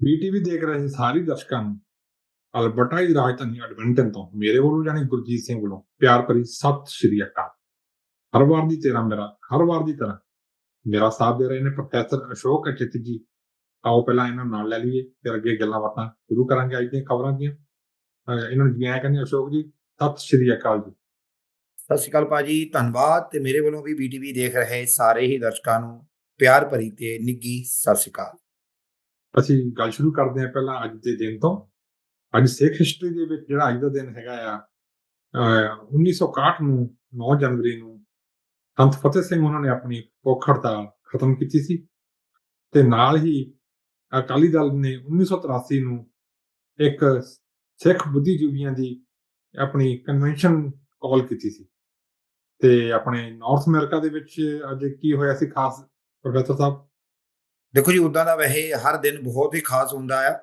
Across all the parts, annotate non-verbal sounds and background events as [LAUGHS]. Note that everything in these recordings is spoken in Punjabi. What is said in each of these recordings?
ਬੀਟੀਵੀ ਦੇਖ ਰਹੇ ਸਾਰੇ ਦਰਸ਼ਕਾਂ ਨੂੰ। ਅਲਬਰਟਾ ਦੀ ਰਾਜਧਾਨੀ ਐਡਮਿੰਟਨ ਤੋਂ ਮੇਰੇ ਵੱਲੋਂ ਜਾਨੀ ਗੁਰਜੀਤ ਸਿੰਘ ਵੱਲੋਂ ਪਿਆਰ ਭਰੀ ਸਤਿ ਸ਼੍ਰੀ ਅਕਾਲ। ਹਰ ਵਾਰ ਦੀ ਤੇਰਾ ਮੇਰਾ, ਹਰ ਵਾਰ ਦੀ ਤਰ੍ਹਾਂ ਮੇਰਾ ਸਾਥ ਦੇ ਰਹੇ ਨੇ ਪ੍ਰੋਫੈਸਰ ਅਸ਼ੋਕ ਅਚਿਤ ਜੀ। ਆਓ ਪਹਿਲਾਂ ਇਹਨਾਂ ਨੂੰ ਨਾਲ ਲੈ ਲਈਏ, ਫਿਰ ਅੱਗੇ ਗੱਲਾਂ ਬਾਤਾਂ ਸ਼ੁਰੂ ਕਰਾਂਗੇ ਅੱਜ ਦੀਆਂ ਖਬਰਾਂ ਦੀਆਂ। ਇਹਨਾਂ ਨੂੰ ਜਿਵੇਂ ਕਹਿੰਦੇ ਅਸ਼ੋਕ ਜੀ, ਸਤਿ ਸ਼੍ਰੀ ਅਕਾਲ ਜੀ। ਸਤਿ ਸ਼੍ਰੀ ਅਕਾਲ ਭਾਜੀ, ਧੰਨਵਾਦ ਤੇ ਮੇਰੇ ਵੱਲੋਂ ਵੀ ਬੀਟੀਵੀ ਦੇਖ ਰਹੇ ਸਾਰੇ ਹੀ ਦਰਸ਼ਕਾਂ ਨੂੰ ਪਿਆਰ ਭਰੀ ਤੇ ਨਿੱਗੀ ਸਤਿ ਸ਼੍ਰੀ ਅਕਾਲ। ਅਸੀਂ ਗੱਲ ਸ਼ੁਰੂ ਕਰਦੇ ਹਾਂ ਪਹਿਲਾਂ ਅੱਜ ਦੇ ਦਿਨ ਤੋਂ। ਅੱਜ ਸਿੱਖ ਹਿਸਟਰੀ ਦੇ ਵਿੱਚ ਜਿਹੜਾ ਅੱਜ ਦਾ ਦਿਨ ਹੈਗਾ ਆ, ਅਹ 1961 ਨੂੰ 9 ਜਨਵਰੀ ਨੂੰ ਸੰਤ ਫਤਿਹ ਸਿੰਘ ਉਹਨਾਂ ਨੇ ਆਪਣੀ ਭੁੱਖ ਹੜਤਾਲ ਖਤਮ ਕੀਤੀ ਸੀ ਤੇ ਨਾਲ ਹੀ ਅਕਾਲੀ ਦਲ ਨੇ 1983 ਨੂੰ ਇੱਕ ਸਿੱਖ ਬੁੱਧੀਜੀਵੀਆਂ ਦੀ ਆਪਣੀ ਕਨਵੈਨਸ਼ਨ ਕਾਲ ਕੀਤੀ ਸੀ। ਤੇ ਆਪਣੇ ਨਾਰਥ ਅਮਰੀਕਾ ਦੇ ਵਿੱਚ ਅੱਜ ਕੀ ਹੋਇਆ ਸੀ ਖਾਸ ਪ੍ਰੋਫੈਸਰ ਸਾਹਿਬ? ਦੇਖੋ ਜੀ ਉਦਾਂ ਦਾ ਵੈਸੇ ਹਰ ਦਿਨ ਬਹੁਤ ਹੀ ਖਾਸ ਹੁੰਦਾ ਆ।